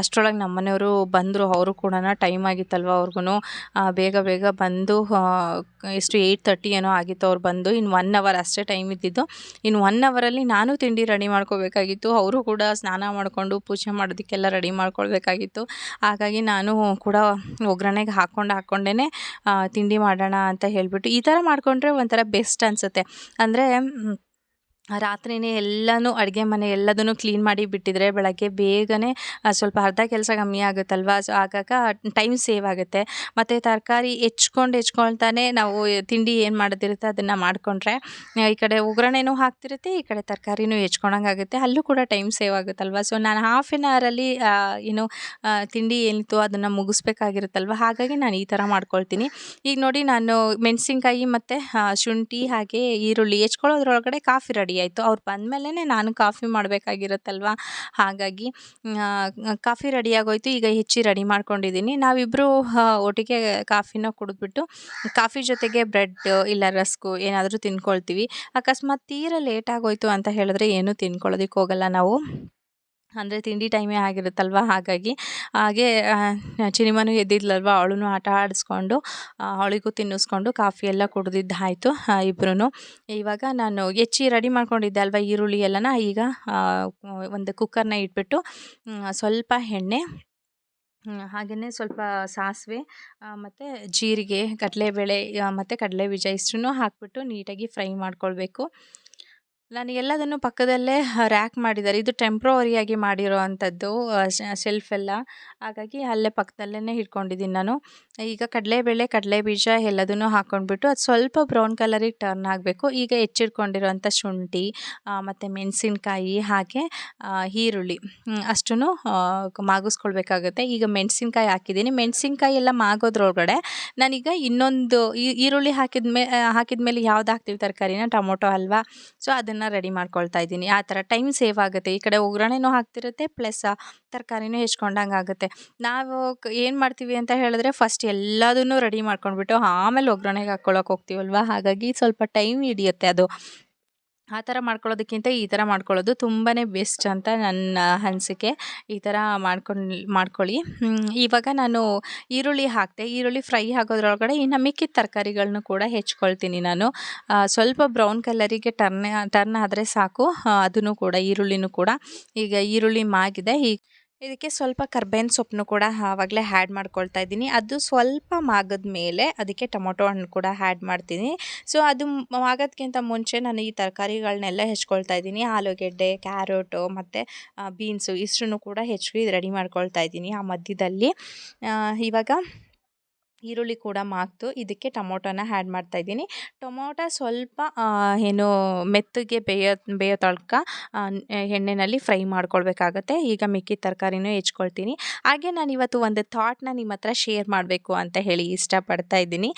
ಅಷ್ಟರೊಳಗೆ ನಮ್ಮ ಮನೆಯವರು ಬಂದರು. ಅವರು ಕೂಡ ಟೈಮ್ ಆಗಿತ್ತಲ್ವ ಅವ್ರಿಗೂ ಬೇಗ ಬೇಗ ಬಂದು ಎಷ್ಟು ಏಯ್ಟ್ ತರ್ಟಿ ಏನೋ ಆಗಿತ್ತು ಅವ್ರು ಬಂದು. ಇನ್ನು ಒನ್ ಅವರ್ ಅಷ್ಟೇ ಟೈಮ್ ಇದ್ದಿದ್ದು. ಇನ್ನು ಒನ್ ಅವರಲ್ಲಿ ನಾನು ತಿಂಡಿ ರೆಡಿ ಮಾಡ್ಕೋಬೇಕಾಗಿತ್ತು. ಅವರು ಕೂಡ ಸ್ನಾನ ಮಾಡಿಕೊಂಡು ಪೂಜೆ ಮಾಡೋದಕ್ಕೆಲ್ಲ ರೆಡಿ ಮಾಡ್ಕೊಳ್ಬೇಕಾಗಿತ್ತು. ಹಾಗಾಗಿ ನಾನು ಕೂಡ ಒಗ್ಗರಣೆಗೆ ಹಾಕ್ಕೊಂಡು ಹಾಕ್ಕೊಂಡೇ ತಿಂಡಿ ಮಾಡೋಣ ಅಂತ ಹೇಳಿಬಿಟ್ಟು ಈ ಥರ ಮಾಡಿಕೊಂಡ್ರೆ ಒಂಥರ ಬೆಸ್ಟ್ ಅನಿಸುತ್ತೆ. ಅಂದರೆ ರಾತ್ರಿಯೇ ಎಲ್ಲನೂ ಅಡುಗೆ ಮನೆ ಎಲ್ಲದನ್ನು ಕ್ಲೀನ್ ಮಾಡಿ ಬಿಟ್ಟಿದ್ರೆ ಬೆಳಗ್ಗೆ ಬೇಗನೆ ಸ್ವಲ್ಪ ಅರ್ಧ ಕೆಲಸ ಕಮ್ಮಿ ಆಗುತ್ತಲ್ವ? ಸೊ ಆಗಾಗ ಟೈಮ್ ಸೇವ್ ಆಗುತ್ತೆ. ಮತ್ತು ತರಕಾರಿ ಹೆಚ್ಕೊಂಡು ಹೆಚ್ಕೊಳ್ತಾನೆ ನಾವು ತಿಂಡಿ ಏನು ಮಾಡೋದಿರುತ್ತೆ ಅದನ್ನು ಮಾಡಿಕೊಂಡ್ರೆ ಈ ಕಡೆ ಒಗ್ಗರಣೆನೂ ಹಾಕ್ತಿರುತ್ತೆ, ಈ ಕಡೆ ತರಕಾರಿನೂ ಹೆಚ್ಕೊಳಂಗಾಗುತ್ತೆ ಅಲ್ಲೂ ಕೂಡ ಟೈಮ್ ಸೇವ್ ಆಗುತ್ತಲ್ವ? ಸೊ ನಾನು ಹಾಫ್ ಆನ್ ಅವರಲ್ಲಿ ಏನು ತಿಂಡಿ ಏನಿತ್ತು ಅದನ್ನು ಮುಗಿಸ್ಬೇಕಾಗಿರುತ್ತಲ್ವ? ಹಾಗಾಗಿ ನಾನು ಈ ಥರ ಮಾಡ್ಕೊಳ್ತೀನಿ. ಈಗ ನೋಡಿ ನಾನು ಮೆಣಸಿನ್ಕಾಯಿ ಮತ್ತು ಶುಂಠಿ ಹಾಗೆ ಈರುಳ್ಳಿ ಹೆಚ್ಕೊಳ್ಳೋದ್ರೊಳಗಡೆ ಕಾಫಿ ರೆಡಿ ಆಯಿತು. ಅವ್ರು ಬಂದಮೇಲೆ ನಾನು ಕಾಫಿ ಮಾಡಬೇಕಾಗಿರುತ್ತಲ್ವ? ಹಾಗಾಗಿ ಕಾಫಿ ರೆಡಿ ಆಗೋಯ್ತು. ಈಗ ಹೆಚ್ಚಿ ರೆಡಿ ಮಾಡ್ಕೊಂಡಿದ್ದೀನಿ. ನಾವಿಬ್ಬರು ಒಟ್ಟಿಗೆ ಕಾಫಿನ ಕುಡಿದ್ಬಿಟ್ಟು, ಕಾಫಿ ಜೊತೆಗೆ ಬ್ರೆಡ್ ಇಲ್ಲ ರಸ್ಕು ಏನಾದರೂ ತಿನ್ಕೊಳ್ತೀವಿ. ಅಕಸ್ಮಾತ್ ತೀರಾ ಲೇಟ್ ಆಗೋಯ್ತು ಅಂತ ಹೇಳಿದ್ರೆ ಏನೂ ತಿನ್ಕೊಳ್ಳೋದಕ್ಕೆ ಹೋಗಲ್ಲ ನಾವು. ಅಂದರೆ ತಿಂಡಿ ಟೈಮೇ ಆಗಿರುತ್ತಲ್ವ? ಹಾಗಾಗಿ ಹಾಗೆ ಚಿನಿಮನು ಎದ್ದಿದ್ಲಲ್ವ? ಅವಳೂ ಆಟ ಆಡಿಸ್ಕೊಂಡು ಅವಳಿಗೂ ತಿನ್ನಿಸ್ಕೊಂಡು ಕಾಫಿ ಎಲ್ಲ ಕುಡ್ದಿದ್ದಾಯಿತು ಇಬ್ಬರೂ ಇವಾಗ ನಾನು ಹೆಚ್ಚಿ ರೆಡಿ ಮಾಡ್ಕೊಂಡಿದ್ದೆ ಅಲ್ವ ಈರುಳ್ಳಿ ಎಲ್ಲನ? ಈಗ ಒಂದು ಕುಕ್ಕರ್ನ ಇಟ್ಬಿಟ್ಟು ಸ್ವಲ್ಪ ಎಣ್ಣೆ ಹಾಗೆಯೇ ಸ್ವಲ್ಪ ಸಾಸಿವೆ ಮತ್ತು ಜೀರಿಗೆ, ಕಡಲೆಬೇಳೆ ಮತ್ತು ಕಡಲೆ ಬೀಜ ಇಷ್ಟನ್ನು ಹಾಕ್ಬಿಟ್ಟು ನೀಟಾಗಿ ಫ್ರೈ ಮಾಡ್ಕೊಳ್ಬೇಕು. ನಾನು ಎಲ್ಲದನ್ನು ಪಕ್ಕದಲ್ಲೇ ರ್ಯಾಕ್ ಮಾಡಿದ್ದಾರೆ. ಇದು ಟೆಂಪ್ರವರಿಯಾಗಿ ಮಾಡಿರೋ ಅಂಥದ್ದು ಶೆಲ್ಫ್ ಎಲ್ಲ. ಹಾಗಾಗಿ ಅಲ್ಲೇ ಪಕ್ಕದಲ್ಲೇ ಇಟ್ಕೊಂಡಿದ್ದೀನಿ ನಾನು. ಈಗ ಕಡಲೆಬೇಳೆ ಕಡಲೆ ಬೀಜ ಎಲ್ಲದನ್ನು ಹಾಕ್ಕೊಂಡ್ಬಿಟ್ಟು ಅದು ಸ್ವಲ್ಪ ಬ್ರೌನ್ ಕಲರಿಗೆ ಟರ್ನ್ ಆಗಬೇಕು. ಈಗ ಹೆಚ್ಚಿಟ್ಕೊಂಡಿರೋಂಥ ಶುಂಠಿ ಮತ್ತು ಮೆಣಸಿನ್ಕಾಯಿ, ಹಾಗೆ ಈರುಳ್ಳಿ ಅಷ್ಟೂ ಮಾಗಿಸ್ಕೊಳ್ಬೇಕಾಗುತ್ತೆ. ಈಗ ಮೆಣಸಿನ್ಕಾಯಿ ಹಾಕಿದ್ದೀನಿ. ಮೆಣಸಿನ್ಕಾಯಿ ಎಲ್ಲ ಮಾಗೋದ್ರೊಳಗಡೆ ನಾನೀಗ ಇನ್ನೊಂದು ಈರುಳ್ಳಿ ಹಾಕಿದ ಮೇ ಹಾಕಿದ ಮೇಲೆ ಯಾವ್ದು ಹಾಕ್ತೀವಿ ತರಕಾರಿನ? ಟೊಮೊಟೊ ಅಲ್ವಾ ಸೊ ಅದನ್ನು ರೆಡಿ ಮಾಡ್ಕೊಳ್ತಾ ಇದ್ದೀನಿ. ಆ ಥರ ಟೈಮ್ ಸೇವ್ ಆಗುತ್ತೆ. ಈ ಕಡೆ ಒಗ್ಗರಣೆನೂ ಹಾಕ್ತಿರುತ್ತೆ ಪ್ಲಸ್ ತರಕಾರಿನೂ ಹೆಚ್ಕೊಂಡಂಗೆ ಆಗುತ್ತೆ. ನಾವು ಏನು ಮಾಡ್ತೀವಿ ಅಂತ ಹೇಳಿದ್ರೆ ಫಸ್ಟ್ ಎಲ್ಲದನ್ನೂ ರೆಡಿ ಮಾಡ್ಕೊಂಡ್ಬಿಟ್ಟು ಆಮೇಲೆ ಒಗ್ಗರಣೆಗೆ ಹಾಕ್ಕೊಳ್ಳೋಕೆ ಹೋಗ್ತೀವಲ್ವ? ಹಾಗಾಗಿ ಸ್ವಲ್ಪ ಟೈಮ್ ಹಿಡಿಯುತ್ತೆ ಅದು. ಆ ಥರ ಮಾಡ್ಕೊಳ್ಳೋದಕ್ಕಿಂತ ಈ ಥರ ಮಾಡ್ಕೊಳ್ಳೋದು ತುಂಬಾ ಬೆಸ್ಟ್ ಅಂತ ನನ್ನ ಅನಿಸಿಕೆ. ಈ ಥರ ಮಾಡ್ಕೊಂಡು, ಮಾಡ್ಕೊಳ್ಳಿ. ಇವಾಗ ನಾನು ಈರುಳ್ಳಿ ಹಾಕಿದೆ ಈರುಳ್ಳಿ ಫ್ರೈ ಆಗೋದ್ರೊಳಗಡೆ ಇನ್ನು ಮಿಕ್ಕಿದ ತರಕಾರಿಗಳನ್ನೂ ಕೂಡ ಹೆಚ್ಕೊಳ್ತೀನಿ ನಾನು. ಸ್ವಲ್ಪ ಬ್ರೌನ್ ಕಲರಿಗೆ ಟರ್ನ್ ಟರ್ನ್ ಆದರೆ ಸಾಕು. ಅದನ್ನು ಕೂಡ, ಈರುಳ್ಳಿನೂ ಕೂಡ. ಈಗ ಈರುಳ್ಳಿ ಮಾಗಿದೆ. ಈಗ ಇದಕ್ಕೆ ಸ್ವಲ್ಪ ಕರ್ಬೇವಿನ ಸೊಪ್ಪನ್ನು ಕೂಡ ಆವಾಗಲೇ ಹ್ಯಾಡ್ ಮಾಡ್ಕೊಳ್ತಾ ಇದ್ದೀನಿ. ಅದು ಸ್ವಲ್ಪ ಮಾಗದ ಮೇಲೆ ಅದಕ್ಕೆ ಟೊಮೊಟೊ ಹಣ್ಣು ಕೂಡ ಹ್ಯಾಡ್ ಮಾಡ್ತೀನಿ. ಸೊ ಅದು ಮಾಗೋದಕ್ಕಿಂತ ಮುಂಚೆ ನಾನು ಈ ತರಕಾರಿಗಳನ್ನೆಲ್ಲ ಹೆಚ್ಕೊಳ್ತಾ ಇದ್ದೀನಿ. ಆಲೂಗೆಡ್ಡೆ, ಕ್ಯಾರೋಟು ಮತ್ತು ಬೀನ್ಸು ಇಷ್ಟನ್ನು ಕೂಡ ಹೆಚ್ಚು ರೆಡಿ ಮಾಡ್ಕೊಳ್ತಾ ಇದ್ದೀನಿ ಆ ಮಧ್ಯದಲ್ಲಿ. ಇವಾಗ ಈರುಳ್ಳಿ ಕೂಡ ಮಾಕ್ತು ಇದಕ್ಕೆ ಟೊಮೊಟೊನ ಆ್ಯಡ್ ಮಾಡ್ತಾಯಿದ್ದೀನಿ ಟೊಮೊಟೊ ಸ್ವಲ್ಪ ಏನು ಮೆತ್ತಗೆ ಬೇಯೋ ಬೇಯೋ ತಳ್ಕ ಎಣ್ಣೆಯಲ್ಲಿ ಫ್ರೈ ಮಾಡ್ಕೊಳ್ಬೇಕಾಗತ್ತೆ. ಈಗ ಮಿಕ್ಕಿ ತರಕಾರಿನೂ ಹೆಚ್ಕೊಳ್ತೀನಿ. ಹಾಗೆ ನಾನು ಇವತ್ತು ಒಂದು ಥಾಟ್ನ ನಿಮ್ಮ ಹತ್ರ ಶೇರ್ ಮಾಡಬೇಕು ಅಂತ ಹೇಳಿ ಇಷ್ಟಪಡ್ತಾ ಇದ್ದೀನಿ.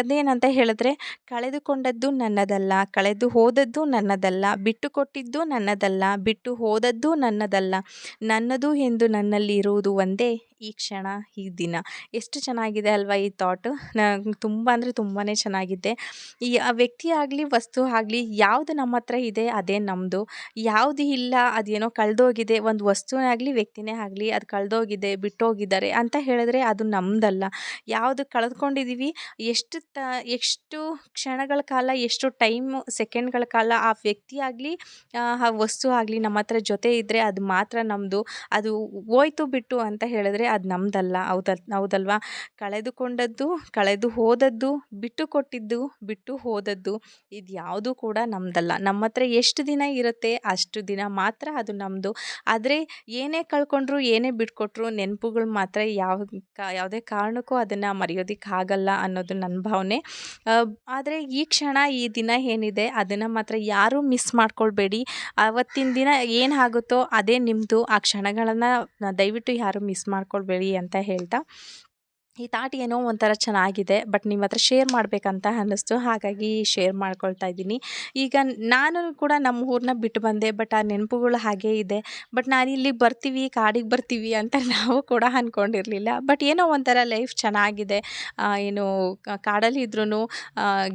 ಅದೇನಂತ ಹೇಳಿದ್ರೆ, ಕಳೆದುಕೊಂಡದ್ದು ನನ್ನದಲ್ಲ, ಕಳೆದು ಹೋದದ್ದು ನನ್ನದಲ್ಲ, ಬಿಟ್ಟು ಕೊಟ್ಟಿದ್ದು ನನ್ನದಲ್ಲ, ಬಿಟ್ಟು ಹೋದದ್ದು ನನ್ನದಲ್ಲ, ನನ್ನದು ಎಂದು ನನ್ನಲ್ಲಿ ಇರುವುದು ಒಂದೇ? ಈ ಕ್ಷಣ, ಈ ದಿನ. ಎಷ್ಟು ಚೆನ್ನಾಗಿದೆ ಅಲ್ವಾ ಈ ಥಾಟ್ ತುಂಬ ಅಂದರೆ ತುಂಬಾ ಚೆನ್ನಾಗಿದೆ. ಈ ವ್ಯಕ್ತಿ ಆಗಲಿ, ವಸ್ತು ಆಗಲಿ, ಯಾವುದು ನಮ್ಮ ಹತ್ರ ಇದೆ, ಅದೇ ನಮ್ಮದು ಯಾವುದು ಇಲ್ಲ, ಅದೇನೋ ಕಳೆದೋಗಿದೆ, ಒಂದು ವಸ್ತುವೇ ಆಗಲಿ, ವ್ಯಕ್ತಿನೇ ಆಗಲಿ, ಅದು ಕಳೆದೋಗಿದೆ, ಬಿಟ್ಟೋಗಿದ್ದಾರೆ ಅಂತ ಹೇಳಿದ್ರೆ ಅದು ನಮ್ಮದಲ್ಲ ಯಾವುದು ಕಳೆದುಕೊಂಡಿದ್ದೀವಿ ಎಷ್ಟು ತ, ಎಷ್ಟು ಕ್ಷಣಗಳ ಕಾಲ, ಎಷ್ಟು ಟೈಮ್, ಸೆಕೆಂಡ್ಗಳ ಕಾಲ ಆ ವ್ಯಕ್ತಿ ಆಗಲಿ, ಆ ವಸ್ತು ಆಗಲಿ ನಮ್ಮ ಹತ್ರ ಜೊತೆ ಇದ್ದರೆ ಅದು ಮಾತ್ರ ನಮ್ಮದು ಅದು ಹೋಯ್ತು ಬಿಟ್ಟು ಅಂತ ಹೇಳಿದ್ರೆ ಅದು ನಮ್ಮದಲ್ಲ ಹೌದಲ್, ಹೌದಲ್ವಾ? ಕಳೆದುಕೊಂಡದ್ದು, ಕಳೆದು ಹೋದದ್ದು, ಬಿಟ್ಟು ಕೊಟ್ಟಿದ್ದು, ಬಿಟ್ಟು ಹೋದದ್ದು ಇದು ಯಾವುದೂ ಕೂಡ ನಮ್ಮದಲ್ಲ ನಮ್ಮ ಹತ್ರ ಎಷ್ಟು ದಿನ ಇರುತ್ತೆ ಅಷ್ಟು ದಿನ ಮಾತ್ರ ಅದು ನಮ್ಮದು ಆದರೆ ಏನೇ ಕಳ್ಕೊಂಡ್ರು, ಏನೇ ಬಿಟ್ಕೊಟ್ರು ನೆನಪುಗಳು ಮಾತ್ರ ಯಾವ ಯಾವುದೇ ಕಾರಣಕ್ಕೂ ಅದನ್ನು ಮರೆಯೋದಿಕ್ಕೆ ಆಗಲ್ಲ ಅನ್ನೋದು ನನ್ನ ಭಾವನೆ. ಆದರೆ ಈ ಕ್ಷಣ, ಈ ದಿನ ಏನಿದೆ ಅದನ್ನು ಮಾತ್ರ ಯಾರೂ ಮಿಸ್ ಮಾಡ್ಕೊಳ್ಬೇಡಿ. ಆವತ್ತಿನ ದಿನ ಏನಾಗುತ್ತೋ ಅದೇ ನಿಮ್ಮದು ಆ ಕ್ಷಣಗಳನ್ನು ದಯವಿಟ್ಟು ಯಾರೂ ಮಿಸ್ ಮಾಡ್ಕೊಳ್ಬೇಡಿ ಅಂತ ಹೇಳ್ತಾ ಈ ತಾಟ್ ಏನೋ ಒಂಥರ ಚೆನ್ನಾಗಿದೆ, ಬಟ್ ನಿಮ್ಮ ಹತ್ರ ಶೇರ್ ಮಾಡಬೇಕಂತ ಅನ್ನಿಸ್ತು. ಹಾಗಾಗಿ ಶೇರ್ ಮಾಡ್ಕೊಳ್ತಾ ಇದ್ದೀನಿ. ಈಗ ನಾನು ಕೂಡ ನಮ್ಮ ಊರನ್ನ ಬಿಟ್ಟು ಬಂದೆ, ಬಟ್ ಆ ನೆನಪುಗಳು ಹಾಗೇ ಇದೆ. ಬಟ್ ನಾನು ಇಲ್ಲಿ ಬರ್ತೀವಿ, ಕಾಡಿಗೆ ಬರ್ತೀವಿ ಅಂತ ನಾವು ಕೂಡ ಅಂದ್ಕೊಂಡಿರಲಿಲ್ಲ ಬಟ್ ಏನೋ ಒಂಥರ ಲೈಫ್ ಚೆನ್ನಾಗಿದೆ. ಏನು ಕಾಡಲ್ಲಿ ಇದ್ರೂ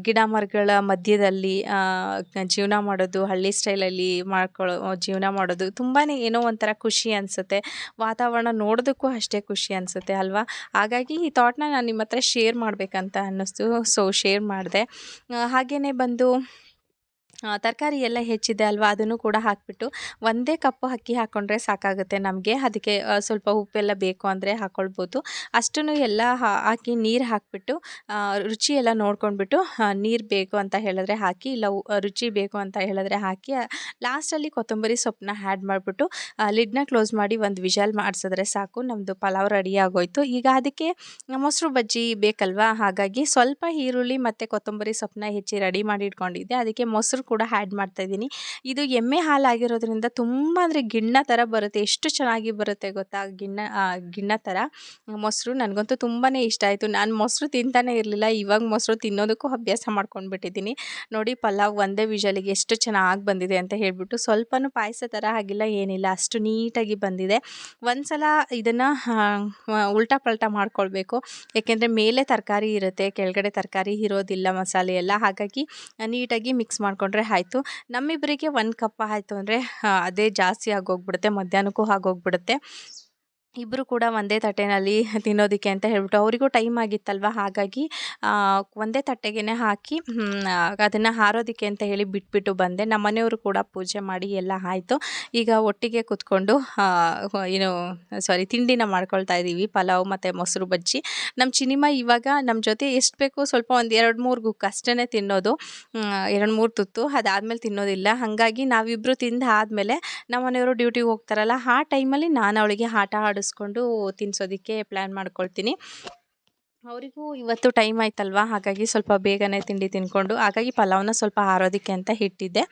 ಗಿಡ ಮರಗಳ ಮಧ್ಯದಲ್ಲಿ ಜೀವನ ಮಾಡೋದು, ಹಳ್ಳಿ ಸ್ಟೈಲಲ್ಲಿ ಮಾಡ್ಕೊಳ್ಳೋ ಜೀವನ ಮಾಡೋದು ತುಂಬಾ ಏನೋ ಒಂಥರ ಖುಷಿ ಅನಿಸುತ್ತೆ. ವಾತಾವರಣ ನೋಡೋದಕ್ಕೂ ಅಷ್ಟೇ ಖುಷಿ ಅನಿಸುತ್ತೆ, ಅಲ್ವಾ? ಹಾಗಾಗಿ ಥಾಟ್ನ ನಾನು ನಿಮ್ಮ ಹತ್ರ ಶೇರ್ ಮಾಡಬೇಕಂತ ಅನ್ನಿಸ್ತು. ಸೊ ಶೇರ್ ಮಾಡಿದೆ. ಹಾಗೆಯೇ ಬಂದು ತರಕಾರಿ ಎಲ್ಲ ಹೆಚ್ಚಿದೆ ಅಲ್ವಾ, ಅದನ್ನು ಕೂಡ ಹಾಕಿಬಿಟ್ಟು ಒಂದೇ ಕಪ್ಪು ಅಕ್ಕಿ ಹಾಕ್ಕೊಂಡ್ರೆ ಸಾಕಾಗುತ್ತೆ ನಮಗೆ. ಅದಕ್ಕೆ ಸ್ವಲ್ಪ ಉಪ್ಪೆಲ್ಲ ಬೇಕು ಅಂದರೆ ಹಾಕ್ಕೊಳ್ಬೋದು ಅಷ್ಟೂ ಎಲ್ಲ ಹಾಕಿ ನೀರು ಹಾಕಿಬಿಟ್ಟು ರುಚಿ ಎಲ್ಲ ನೋಡ್ಕೊಂಡ್ಬಿಟ್ಟು ನೀರು ಬೇಕು ಅಂತ ಹೇಳಿದ್ರೆ ಹಾಕಿ, ಇಲ್ಲ ರುಚಿ ಬೇಕು ಅಂತ ಹೇಳಿದ್ರೆ ಹಾಕಿ ಲಾಸ್ಟಲ್ಲಿ ಕೊತ್ತಂಬರಿ ಸೊಪ್ಪನ್ನ ಆ್ಯಡ್ ಮಾಡಿಬಿಟ್ಟು ಲಿಡ್ನ ಕ್ಲೋಸ್ ಮಾಡಿ ಒಂದು ವಿಷಲ್ ಮಾಡಿಸಿದ್ರೆ ಸಾಕು. ನಮ್ಮದು ಪಲಾವ್ ರೆಡಿ ಆಗೋಯ್ತು. ಈಗ ಅದಕ್ಕೆ ಮೊಸರು ಬಜ್ಜಿ ಬೇಕಲ್ವಾ? ಹಾಗಾಗಿ ಸ್ವಲ್ಪ ಈರುಳ್ಳಿ ಮತ್ತು ಕೊತ್ತಂಬರಿ ಸೊಪ್ಪನ್ನ ಹೆಚ್ಚಿ ರೆಡಿ ಮಾಡಿ ಇಟ್ಕೊಂಡಿದ್ದೆ. ಅದಕ್ಕೆ ಮೊಸರು ಕೂಡ ಆ್ಯಡ್ ಮಾಡ್ತಾಯಿದ್ದೀನಿ ಇದು ಎಮ್ಮೆ ಹಾಲು ಆಗಿರೋದ್ರಿಂದ ತುಂಬ ಅಂದರೆ ಗಿಣ್ಣ ಥರ ಬರುತ್ತೆ. ಎಷ್ಟು ಚೆನ್ನಾಗಿ ಬರುತ್ತೆ ಗೊತ್ತಾ? ಗಿಣ್ಣ ಗಿಣ್ಣ ಥರ ಮೊಸರು ನನಗಂತೂ ತುಂಬಾ ಇಷ್ಟ ಆಯಿತು. ನಾನು ಮೊಸರು ತಿಂತಾನೆ ಇರಲಿಲ್ಲ. ಇವಾಗ ಮೊಸರು ತಿನ್ನೋದಕ್ಕೂ ಅಭ್ಯಾಸ ಮಾಡ್ಕೊಂಡ್ಬಿಟ್ಟಿದ್ದೀನಿ. ನೋಡಿ ಪಲಾವ್ ಒಂದೇ ವಿಜಲಿಗೆ ಎಷ್ಟು ಚೆನ್ನಾಗಿ ಬಂದಿದೆ ಅಂತ ಹೇಳಿಬಿಟ್ಟು ಸ್ವಲ್ಪನೂ ಪಾಯಸ ಥರ ಆಗಿಲ್ಲ, ಏನಿಲ್ಲ. ಅಷ್ಟು ನೀಟಾಗಿ ಬಂದಿದೆ. ಒಂದು ಸಲ ಇದನ್ನು ಉಲ್ಟಾ ಪಲ್ಟಾ ಮಾಡ್ಕೊಳ್ಬೇಕು. ಏಕೆಂದರೆ ಮೇಲೆ ತರಕಾರಿ ಇರುತ್ತೆ. ಕೆಳಗಡೆ ತರಕಾರಿ ಇರೋದಿಲ್ಲ ಮಸಾಲೆ ಎಲ್ಲ. ಹಾಗಾಗಿ ನೀಟಾಗಿ ಮಿಕ್ಸ್ ಮಾಡಿಕೊಂಡ್ರೆ ಆಯಿತು. ನಮ್ಮಿಬ್ಬರಿಗೆ ಒಂದು ಕಪ್ ಆಯಿತು ಅಂದರೆ ಅದೇ ಜಾಸ್ತಿ ಆಗೋಗ್ಬಿಡುತ್ತೆ ಮಧ್ಯಾಹ್ನಕ್ಕೂ ಆಗೋಗ್ಬಿಡುತ್ತೆ. ಇಬ್ಬರು ಕೂಡ ಒಂದೇ ತಟ್ಟೆನಲ್ಲಿ ತಿನ್ನೋದಕ್ಕೆ ಅಂತ ಹೇಳ್ಬಿಟ್ಟು ಅವರಿಗೂ ಟೈಮ್ ಆಗಿತ್ತಲ್ವ? ಹಾಗಾಗಿ ಒಂದೇ ತಟ್ಟೆಗೇ ಹಾಕಿ ಅದನ್ನು ಹಾರೋದಕ್ಕೆ ಅಂತ ಹೇಳಿ ಬಿಟ್ಬಿಟ್ಟು ಬಂದೆ. ನಮ್ಮ ಮನೆಯವರು ಕೂಡ ಪೂಜೆ ಮಾಡಿ ಎಲ್ಲ ಆಯಿತು. ಈಗ ಒಟ್ಟಿಗೆ ಕೂತ್ಕೊಂಡು ಏನು ಸಾರಿ ತಿಂಡಿನ ಮಾಡ್ಕೊಳ್ತಾ ಇದ್ದೀವಿ ಪಲಾವ್ ಮತ್ತು ಮೊಸರು ಬಜ್ಜಿ. ನಮ್ಮ ಚಿನಿಮ ಇವಾಗ ನಮ್ಮ ಜೊತೆ ಎಷ್ಟು ಬೇಕು? ಸ್ವಲ್ಪ ಒಂದು ಎರಡು ಮೂರು ಗುಕ್ ಅಷ್ಟೇ ತಿನ್ನೋದು. ಎರಡು ಮೂರು ತುತ್ತು. ಅದಾದಮೇಲೆ ತಿನ್ನೋದಿಲ್ಲ. ಹಾಗಾಗಿ ನಾವಿಬ್ಬರು ತಿಂದು ಆದಮೇಲೆ ನಮ್ಮ ಮನೆಯವರು ಡ್ಯೂಟಿಗೆ ಹೋಗ್ತಾರಲ್ಲ, ಆ ಟೈಮಲ್ಲಿ ನಾನು ಅವಳಿಗೆ ಆಟ ಆಡಿಸ್ಕೊಂಡು ತಿನ್ನಿಸೋದಕ್ಕೆ ಪ್ಲ್ಯಾನ್ ಮಾಡ್ಕೊಳ್ತೀನಿ. ಅವರಿಗೂ ಇವತ್ತು ಟೈಮ್ ಆಯ್ತಲ್ವಾ? ಹಾಗಾಗಿ ಸ್ವಲ್ಪ ಬೇಗನೆ ತಿಂಡಿ ತಿನ್ಕೊಂಡು, ಹಾಗಾಗಿ ಪಲಾವ್ನ ಸ್ವಲ್ಪ ಆರೋದಕ್ಕೆ ಅಂತ ಇಟ್ಟಿದ್ದೆ.